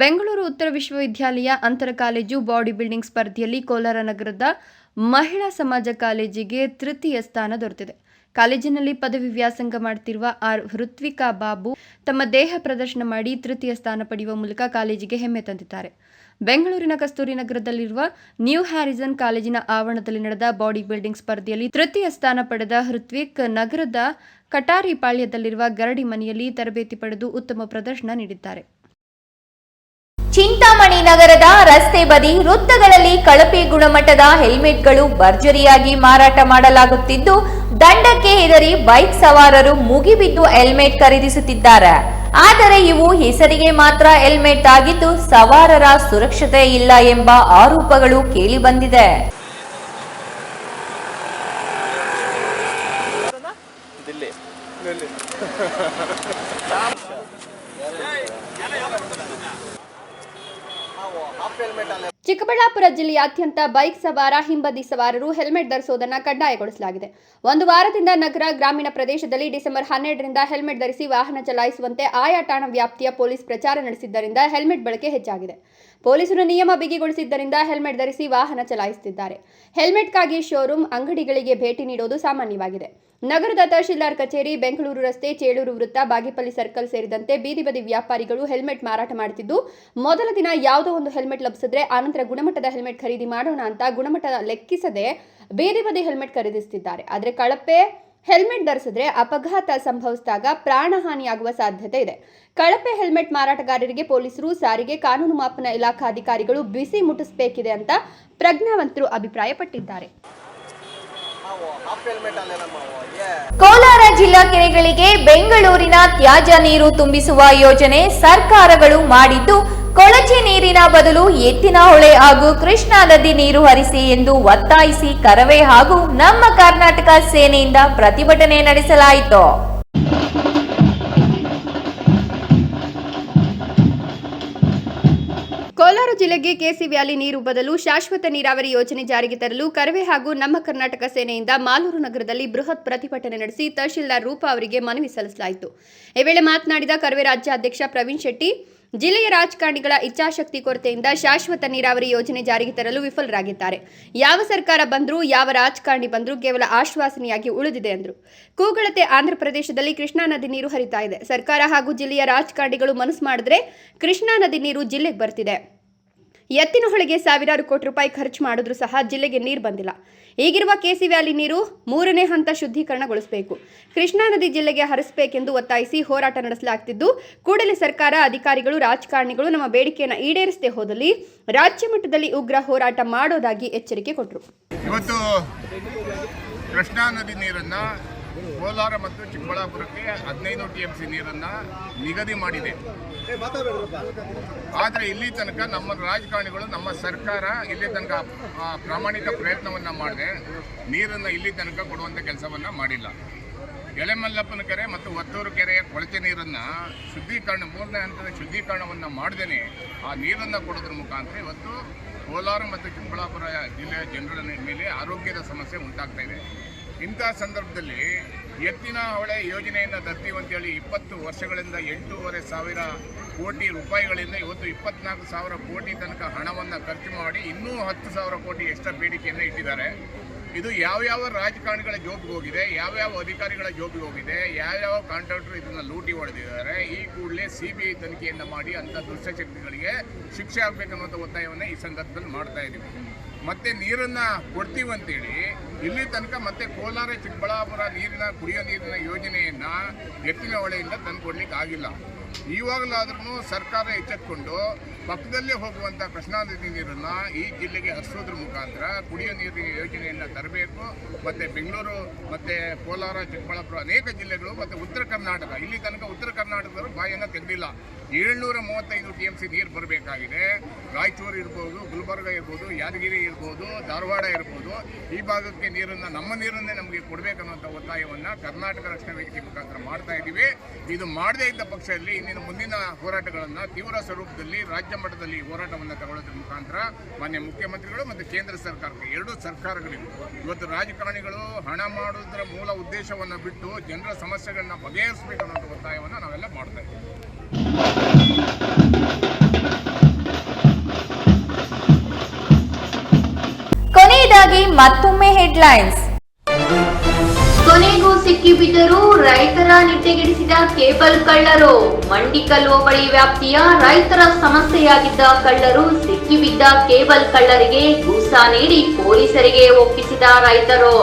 ಬೆಂಗಳೂರು ಉತ್ತರ ವಿಶ್ವವಿದ್ಯಾಲಯ ಅಂತರ ಕಾಲೇಜು ಬಾಡಿ ಬಿಲ್ಡಿಂಗ್ ಸ್ಪರ್ಧೆಯಲ್ಲಿ ಕೋಲಾರ ನಗರದ ಮಹಿಳಾ ಸಮಾಜ ಕಾಲೇಜಿಗೆ ತೃತೀಯ ಸ್ಥಾನ ದೊರೆತಿದೆ. ಕಾಲೇಜಿನಲ್ಲಿ ಪದವಿ ವ್ಯಾಸಂಗ ಮಾಡುತ್ತಿರುವ ಆರ್ ಹೃತ್ವಿಕಾ ಬಾಬು ತಮ್ಮ ದೇಹ ಪ್ರದರ್ಶನ ಮಾಡಿ ತೃತೀಯ ಸ್ಥಾನ ಪಡೆಯುವ ಮೂಲಕ ಕಾಲೇಜಿಗೆ ಹೆಮ್ಮೆ ತಂದಿದ್ದಾರೆ. ಬೆಂಗಳೂರಿನ ಕಸ್ತೂರಿ ನಗರದಲ್ಲಿರುವ ನ್ಯೂ ಹ್ಯಾರಿಸನ್ ಕಾಲೇಜಿನ ಆವರಣದಲ್ಲಿ ನಡೆದ ಬಾಡಿ ಬಿಲ್ಡಿಂಗ್ ಸ್ಪರ್ಧೆಯಲ್ಲಿ ತೃತೀಯ ಸ್ಥಾನ ಪಡೆದ ಹೃತ್ವಿಕ್ ನಗರದ ಕಟಾರಿಪಾಳ್ಯದಲ್ಲಿರುವ ಗರಡಿ ಮನೆಯಲ್ಲಿ ತರಬೇತಿ ಪಡೆದು ಉತ್ತಮ ಪ್ರದರ್ಶನ ನೀಡಿದ್ದಾರೆ. ಚಿಂತಾಮಣಿ ನಗರದ ರಸ್ತೆ ಬದಿ ವೃತ್ತಗಳಲ್ಲಿ ಕಳಪೆ ಗುಣಮಟ್ಟದ ಹೆಲ್ಮೆಟ್ಗಳು ಭರ್ಜರಿಯಾಗಿ ಮಾರಾಟ ಮಾಡಲಾಗುತ್ತಿದ್ದು ದಂಡಕ್ಕೆ ಹೆದರಿ ಬೈಕ್ ಸವಾರರು ಮುಗಿಬಿದ್ದು ಹೆಲ್ಮೆಟ್ ಖರೀದಿಸುತ್ತಿದ್ದಾರೆ. ಆದರೆ ಇವು ಹೆಸರಿಗೆ ಮಾತ್ರ ಹೆಲ್ಮೆಟ್ ಆಗಿದ್ದು ಸವಾರರ ಸುರಕ್ಷತೆ ಇಲ್ಲ ಎಂಬ ಆರೋಪಗಳು ಕೇಳಿಬಂದಿದೆ. ಚಿಕ್ಕಬಳ್ಳಾಪುರ ಜಿಲ್ಲೆಯಾದ್ಯಂತ ಬೈಕ್ ಸವಾರ, ಹಿಂಬದಿ ಸವಾರರು ಹೆಲ್ಮೆಟ್ ಧರಿಸುವುದನ್ನು ಕಡ್ಡಾಯಗೊಳಿಸಲಾಗಿದೆ. ಒಂದು ವಾರದಿಂದ ನಗರ ಗ್ರಾಮೀಣ ಪ್ರದೇಶದಲ್ಲಿ ಡಿಸೆಂಬರ್ ಹನ್ನೆರಡರಿಂದ ಹೆಲ್ಮೆಟ್ ಧರಿಸಿ ವಾಹನ ಚಲಾಯಿಸುವಂತೆ ಆಯಾ ಠಾಣಾ ವ್ಯಾಪ್ತಿಯ ಪೊಲೀಸ್ ಪ್ರಚಾರ ನಡೆಸಿದ್ದರಿಂದ ಹೆಲ್ಮೆಟ್ ಬಳಕೆ ಹೆಚ್ಚಾಗಿದೆ. ಪೊಲೀಸರು ನಿಯಮ ಬಿಗಿಗೊಳಿಸಿದ್ದರಿಂದ ಹೆಲ್ಮೆಟ್ ಧರಿಸಿ ವಾಹನ ಚಲಾಯಿಸುತ್ತಿದ್ದಾರೆ. ಹೆಲ್ಮೆಟ್ಗಾಗಿ ಶೋರೂಮ್, ಅಂಗಡಿಗಳಿಗೆ ಭೇಟಿ ನೀಡುವುದು ಸಾಮಾನ್ಯವಾಗಿದೆ. ನಗರದ ತಹಶೀಲ್ದಾರ್ ಕಚೇರಿ, ಬೆಂಗಳೂರು ರಸ್ತೆ, ಚೇಳೂರು ವೃತ್ತ, ಬಾಗೇಪಲ್ಲಿ ಸರ್ಕಲ್ ಸೇರಿದಂತೆ ಬೀದಿ ಬದಿ ವ್ಯಾಪಾರಿಗಳು ಹೆಲ್ಮೆಟ್ ಮಾರಾಟ ಮಾಡುತ್ತಿದ್ದು, ಮೊದಲ ದಿನ ಯಾವುದೋ ಒಂದು ಹೆಲ್ಮೆಟ್ ಲಭಿಸಿದ್ರೆ ಆನಂತರ ಗುಣಮಟ್ಟದ ಹೆಲ್ಮೆಟ್ ಖರೀದಿ ಮಾಡೋಣ ಅಂತ ಗುಣಮಟ್ಟ ಲೆಕ್ಕಿಸದೆ ಬೀದಿ ಬದಿ ಹೆಲ್ಮೆಟ್ ಖರೀದಿಸುತ್ತಿದ್ದಾರೆ. ಆದರೆ ಕಳಪೆ ಹೆಲ್ಮೆಟ್ ಧರಿಸಿದ್ರೆ ಅಪಘಾತ ಸಂಭವಿಸಿದಾಗ ಪ್ರಾಣಹಾನಿಯಾಗುವ ಸಾಧ್ಯತೆ ಇದೆ. ಕಳಪೆ ಹೆಲ್ಮೆಟ್ ಮಾರಾಟಗಾರರಿಗೆ ಪೊಲೀಸರು ಸಾರಿಗೆ, ಕಾನೂನು ಮಾಪನ ಇಲಾಖಾ ಅಧಿಕಾರಿಗಳು ಬಿಸಿ ಮುಟ್ಟಿಸಬೇಕಿದೆ ಅಂತ ಪ್ರಜ್ಞಾವಂತರು ಅಭಿಪ್ರಾಯಪಟ್ಟಿದ್ದಾರೆ. ಕೋಲಾರ ಜಿಲ್ಲಾ ಕೆರೆಗಳಿಗೆ ಬೆಂಗಳೂರಿನ ತ್ಯಾಜ್ಯ ನೀರು ತುಂಬಿಸುವ ಯೋಜನೆ ಸರ್ಕಾರಗಳು ಮಾಡಿದ್ದು, ಕೊಳಚೆ ನೀರಿನ ಬದಲು ಎತ್ತಿನ ಹೊಳೆ ಹಾಗೂ ಕೃಷ್ಣಾ ನದಿ ನೀರು ಹರಿಸಿ ಎಂದು ಒತ್ತಾಯಿಸಿ ಕರವೇ ಹಾಗೂ ನಮ್ಮ ಕರ್ನಾಟಕ ಸೇನೆಯಿಂದ ಪ್ರತಿಭಟನೆ ನಡೆಸಲಾಯಿತು. ಕೋಲಾರ ಜಿಲ್ಲೆಗೆ ಕೆಸಿ ವ್ಯಾಲಿ ನೀರು ಬದಲು ಶಾಶ್ವತ ನೀರಾವರಿ ಯೋಜನೆ ಜಾರಿಗೆ ತರಲು ಕರವೆ ಹಾಗೂ ನಮ್ಮ ಕರ್ನಾಟಕ ಸೇನೆಯಿಂದ ಮಾಲೂರು ನಗರದಲ್ಲಿ ಬೃಹತ್ ಪ್ರತಿಭಟನೆ ನಡೆಸಿ ತಹಶೀಲ್ದಾರ್ ರೂಪಾ ಅವರಿಗೆ ಮನವಿ ಸಲ್ಲಿಸಲಾಯಿತು. ಈ ವೇಳೆ ಮಾತನಾಡಿದ ಕರವೇ ರಾಜ್ಯಾಧ್ಯಕ್ಷ ಪ್ರವೀಣ್ ಶೆಟ್ಟಿ ಜಿಲ್ಲೆಯ ರಾಜಕಾರಣಿಗಳ ಇಚ್ಛಾಶಕ್ತಿ ಕೊರತೆಯಿಂದ ಶಾಶ್ವತ ನೀರಾವರಿ ಯೋಜನೆ ಜಾರಿಗೆ ತರಲು ವಿಫಲರಾಗಿದ್ದಾರೆ. ಯಾವ ಸರ್ಕಾರ ಬಂದರೂ, ಯಾವ ರಾಜಕಾರಣಿ ಬಂದರೂ ಕೇವಲ ಆಶ್ವಾಸನೆಯಾಗಿ ಉಳಿದಿದೆ ಎಂದರು ಕೂಗಳತೆ ಆಂಧ್ರಪ್ರದೇಶದಲ್ಲಿ ಕೃಷ್ಣಾ ನದಿ ನೀರು ಹರಿತಾ ಇದೆ. ಸರ್ಕಾರ ಹಾಗೂ ಜಿಲ್ಲೆಯ ರಾಜಕಾರಣಿಗಳು ಮನಸ್ಸು ಮಾಡಿದ್ರೆ ಕೃಷ್ಣಾ ನದಿ ನೀರು ಜಿಲ್ಲೆಗೆ ಬರ್ತಿದೆ. ಎತ್ತಿನಹೊಳೆಗೆ ಸಾವಿರಾರು ಕೋಟಿ ರೂಪಾಯಿ ಖರ್ಚು ಮಾಡಿದ್ರೂ ಸಹ ಜಿಲ್ಲೆಗೆ ನೀರು ಬಂದಿಲ್ಲ. ಈಗಿರುವ ಕೆಸಿ ವ್ಯಾಲಿ ನೀರು ಮೂರನೇ ಹಂತ ಶುದ್ಧೀಕರಣಗೊಳಿಸಬೇಕು. ಕೃಷ್ಣಾ ನದಿ ಜಿಲ್ಲೆಗೆ ಹರಿಸಬೇಕೆಂದು ಒತ್ತಾಯಿಸಿ ಹೋರಾಟ ನಡೆಸಲಾಗುತ್ತಿದ್ದು ಕೂಡಲೇ ಸರ್ಕಾರ, ಅಧಿಕಾರಿಗಳು, ರಾಜಕಾರಣಿಗಳು ನಮ್ಮ ಬೇಡಿಕೆಯನ್ನು ಈಡೇರಿಸದೆ ಹೋದಲ್ಲಿ ರಾಜ್ಯ ಮಟ್ಟದಲ್ಲಿ ಉಗ್ರ ಹೋರಾಟ ಮಾಡೋದಾಗಿ ಎಚ್ಚರಿಕೆ ಕೊಟ್ಟರು ಇವತ್ತು ಕೃಷ್ಣಾ ನದಿ ನೀರನ್ನು ಕೋಲಾರ ಮತ್ತು ಚಿಕ್ಕಬಳ್ಳಾಪುರಕ್ಕೆ ಹದಿನೈದು ಟಿ ಎಂ ಸಿ ನೀರನ್ನು ನಿಗದಿ ಮಾಡಿದೆ. ಆದರೆ ಇಲ್ಲಿ ತನಕ ನಮ್ಮ ರಾಜಕಾರಣಿಗಳು, ನಮ್ಮ ಸರ್ಕಾರ ಇಲ್ಲಿ ತನಕ ಪ್ರಾಮಾಣಿಕ ಪ್ರಯತ್ನವನ್ನು ಮಾಡಿದೆ. ನೀರನ್ನು ಇಲ್ಲಿ ತನಕ ಕೊಡುವಂಥ ಕೆಲಸವನ್ನು ಮಾಡಿಲ್ಲ. ಎಳೆಮಲ್ಲಪ್ಪನ ಕೆರೆ ಮತ್ತು ಒತ್ತೂರು ಕೆರೆಯ ಕೊಳಚೆ ನೀರನ್ನು ಶುದ್ಧೀಕರಣ, ಮೂರನೇ ಹಂತದ ಶುದ್ಧೀಕರಣವನ್ನು ಮಾಡದೇ ಆ ನೀರನ್ನು ಕೊಡೋದ್ರ ಮುಖಾಂತರ ಇವತ್ತು ಕೋಲಾರ ಮತ್ತು ಚಿಕ್ಕಬಳ್ಳಾಪುರ ಜಿಲ್ಲೆಯ ಜನರ ಮೇಲೆ ಆರೋಗ್ಯದ ಸಮಸ್ಯೆ ಉಂಟಾಗ್ತಾ ಇದೆ. ಇಂಥ ಸಂದರ್ಭದಲ್ಲಿ ಎತ್ತಿನ ಹೊಳೆ ಯೋಜನೆಯನ್ನು ತರ್ತೀವಿ ಅಂತೇಳಿ ಇಪ್ಪತ್ತು ವರ್ಷಗಳಿಂದ ಎಂಟೂವರೆ ಸಾವಿರ ಕೋಟಿ ರೂಪಾಯಿಗಳಿಂದ ಇವತ್ತು ಇಪ್ಪತ್ನಾಲ್ಕು ಸಾವಿರ ಕೋಟಿ ತನಕ ಹಣವನ್ನು ಖರ್ಚು ಮಾಡಿ ಇನ್ನೂ ಹತ್ತು ಸಾವಿರ ಕೋಟಿ ಎಕ್ಸ್ಟ್ರಾ ಬೇಡಿಕೆಯನ್ನು ಇಟ್ಟಿದ್ದಾರೆ. ಇದು ಯಾವ್ಯಾವ ರಾಜಕಾರಣಿಗಳ ಜೋಬಿಗೆ ಹೋಗಿದೆ, ಯಾವ್ಯಾವ ಅಧಿಕಾರಿಗಳ ಜೋಬಿಗೆ ಹೋಗಿದೆ, ಯಾವ್ಯಾವ ಕಾಂಟ್ರಾಕ್ಟರ್ ಇದನ್ನು ಲೂಟಿ ಹೊಡೆದಿದ್ದಾರೆ, ಈ ಕೂಡಲೇ ಸಿ ಬಿ ಐ ತನಿಖೆಯನ್ನು ಮಾಡಿ ಅಂಥ ದುಷ್ಟಶಕ್ತಿಗಳಿಗೆ ಶಿಕ್ಷೆ ಆಗಬೇಕನ್ನುವಂಥ ಒತ್ತಾಯವನ್ನು ಈ ಸಂದರ್ಭದಲ್ಲಿ ಮಾಡ್ತಾ ಇದ್ದೀವಿ. ಮತ್ತೆ ನೀರನ್ನ ಕೊಡ್ತೀವಿ ಅಂತೇಳಿ, ಇಲ್ಲಿ ತನಕ ಮತ್ತೆ ಕೋಲಾರ, ಚಿಕ್ಕಬಳ್ಳಾಪುರ ನೀರಿನ, ಕುಡಿಯೋ ನೀರಿನ ಯೋಜನೆಯನ್ನ ಎತ್ತಿನ ಹೊಳೆಯಿಂದ ತಂದು ಕೊಡ್ಲಿಕ್ಕೆ ಆಗಿಲ್ಲ. ಇವಾಗಲಾದ್ರೂ ಸರ್ಕಾರ ಎಚ್ಚೆತ್ಕೊಂಡು ಪಕ್ಕದಲ್ಲೇ ಹೋಗುವಂಥ ಕೃಷ್ಣಾ ನದಿ ನೀರನ್ನು ಈ ಜಿಲ್ಲೆಗೆ ಹರಿಸೋದ್ರ ಮುಖಾಂತರ ಕುಡಿಯೋ ನೀರಿನ ಯೋಜನೆಯನ್ನು ತರಬೇಕು, ಮತ್ತು ಬೆಂಗಳೂರು, ಮತ್ತು ಕೋಲಾರ, ಚಿಕ್ಕಬಳ್ಳಾಪುರ ಅನೇಕ ಜಿಲ್ಲೆಗಳು, ಮತ್ತು ಉತ್ತರ ಕರ್ನಾಟಕ, ಇಲ್ಲಿ ತನಕ ಉತ್ತರ ಕರ್ನಾಟಕದವರು ಬಾಯನ್ನು ತೆಗೆದಿಲ್ಲ. ಏಳ್ನೂರ ಮೂವತ್ತೈದು ಟಿ ಎಂ ಸಿ ನೀರು ಬರಬೇಕಾಗಿದೆ. ರಾಯಚೂರು ಇರ್ಬೋದು, ಗುಲ್ಬರ್ಗ ಇರ್ಬೋದು, ಯಾದಗಿರಿ ಇರ್ಬೋದು, ಧಾರವಾಡ ಇರ್ಬೋದು. ಈ ಭಾಗಕ್ಕೆ ನೀರನ್ನು, ನಮ್ಮ ನೀರನ್ನೇ ನಮಗೆ ಕೊಡಬೇಕನ್ನುವಂಥ ಒತ್ತಾಯವನ್ನು ಕರ್ನಾಟಕ ರಕ್ಷಣಾ ವೇದಿಕೆ ಮುಖಾಂತರ ಮಾಡ್ತಾ ಇದ್ದೀವಿ. ಇದು ಮಾಡದೇ ಇದ್ದ ಪಕ್ಷದಲ್ಲಿ ಇಂದಿನ ಮುಂದಿನ ಹೋರಾಟಗಳನ್ನು ತೀವ್ರ ಸ್ವರೂಪದಲ್ಲಿ ರಾಜ್ಯ ಮಟ್ಟದಲ್ಲಿ ಹೋರಾಟವನ್ನು ತಗೊಳ್ಳೋದ್ರ ಮುಖಾಂತರ ಮಾನ್ಯ ಮುಖ್ಯಮಂತ್ರಿಗಳು ಮತ್ತು ಕೇಂದ್ರ ಸರ್ಕಾರಕ್ಕೆ, ಎರಡೂ ಸರ್ಕಾರಗಳಿವೆ ಇವತ್ತು ರಾಜಕಾರಣಿಗಳು ಹಣ ಮಾಡೋದ್ರ ಮೂಲ ಉದ್ದೇಶವನ್ನು ಬಿಟ್ಟು ಜನರ ಸಮಸ್ಯೆಗಳನ್ನ ಬಗೆಹರಿಸಬೇಕು ಒತ್ತಾಯವನ್ನು ನಾವೆಲ್ಲ ಮಾಡ್ತಾ ಇದ್ದೀವಿ. ಕೊನೆಯದಾಗಿ ಮತ್ತೊಮ್ಮೆ ಹೆಡ್ಲೈನ್ಸ್. ಕೊನೆಗೂ ಸಿಕ್ಕಿಬಿದ್ದರೂ ರೈತರ ನಿದ್ದೆಗೆಡಿಸಿದ ಕೇಬಲ್ ಕಳ್ಳರು. ಮಂಡಿಕಲ್ ಹೋಬಳಿ ವ್ಯಾಪ್ತಿಯ ರೈತರ ಸಮಸ್ಯೆಯಾಗಿದ್ದ ಕಳ್ಳರು ಸಿಕ್ಕಿಬಿದ್ದ ಕೇಬಲ್ ಕಳ್ಳರಿಗೆ ಗೂಸ ನೀಡಿ ಪೊಲೀಸರಿಗೆ ಒಪ್ಪಿಸಿದ ರೈತರು.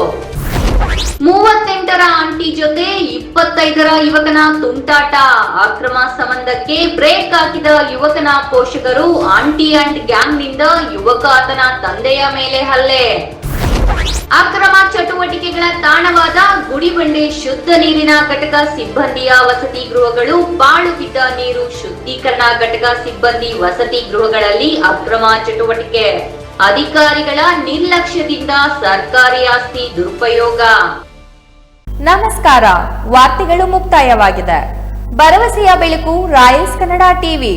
ಮೂವತ್ತೆಂಟರ ಆಂಟಿ ಜೊತೆ ಇಪ್ಪತ್ತೈದರ ಯುವಕನ ತುಂಟಾಟ. ಅಕ್ರಮ ಸಂಬಂಧಕ್ಕೆ ಬ್ರೇಕ್ ಹಾಕಿದ ಯುವಕನ ಪೋಷಕರು ಆಂಟಿ ಅಂಡ್ ಗ್ಯಾಂಗ್ನಿಂದ ಯುವಕ ಆತನ ತಂದೆಯ ಮೇಲೆ ಹಲ್ಲೆ. ಅಕ್ರಮ ಚಟುವಟಿಕೆಗಳ ತಾಣವಾದ ಗುಡಿಬಂಡೆ ಶುದ್ಧ ನೀರಿನ ಘಟಕ ಸಿಬ್ಬಂದಿಯ ವಸತಿ ಗೃಹಗಳು ಪಾಳು ಬಿದ್ದ ನೀರು ಶುದ್ಧೀಕರಣ ಘಟಕ ಸಿಬ್ಬಂದಿ ವಸತಿ ಗೃಹಗಳಲ್ಲಿ ಅಕ್ರಮ ಚಟುವಟಿಕೆ. ಅಧಿಕಾರಿಗಳ ನಿರ್ಲಕ್ಷ್ಯದಿಂದ ಸರ್ಕಾರಿ ಆಸ್ತಿ ದುರುಪಯೋಗ. ನಮಸ್ಕಾರ ವಾರ್ತೆಗಳು ಮುಕ್ತಾಯವಾಗಿದೆ. ಭರವಸೆಯ ಬೆಳಕು ರಾಯಲ್ಸ್ ಕನ್ನಡ ಟಿವಿ.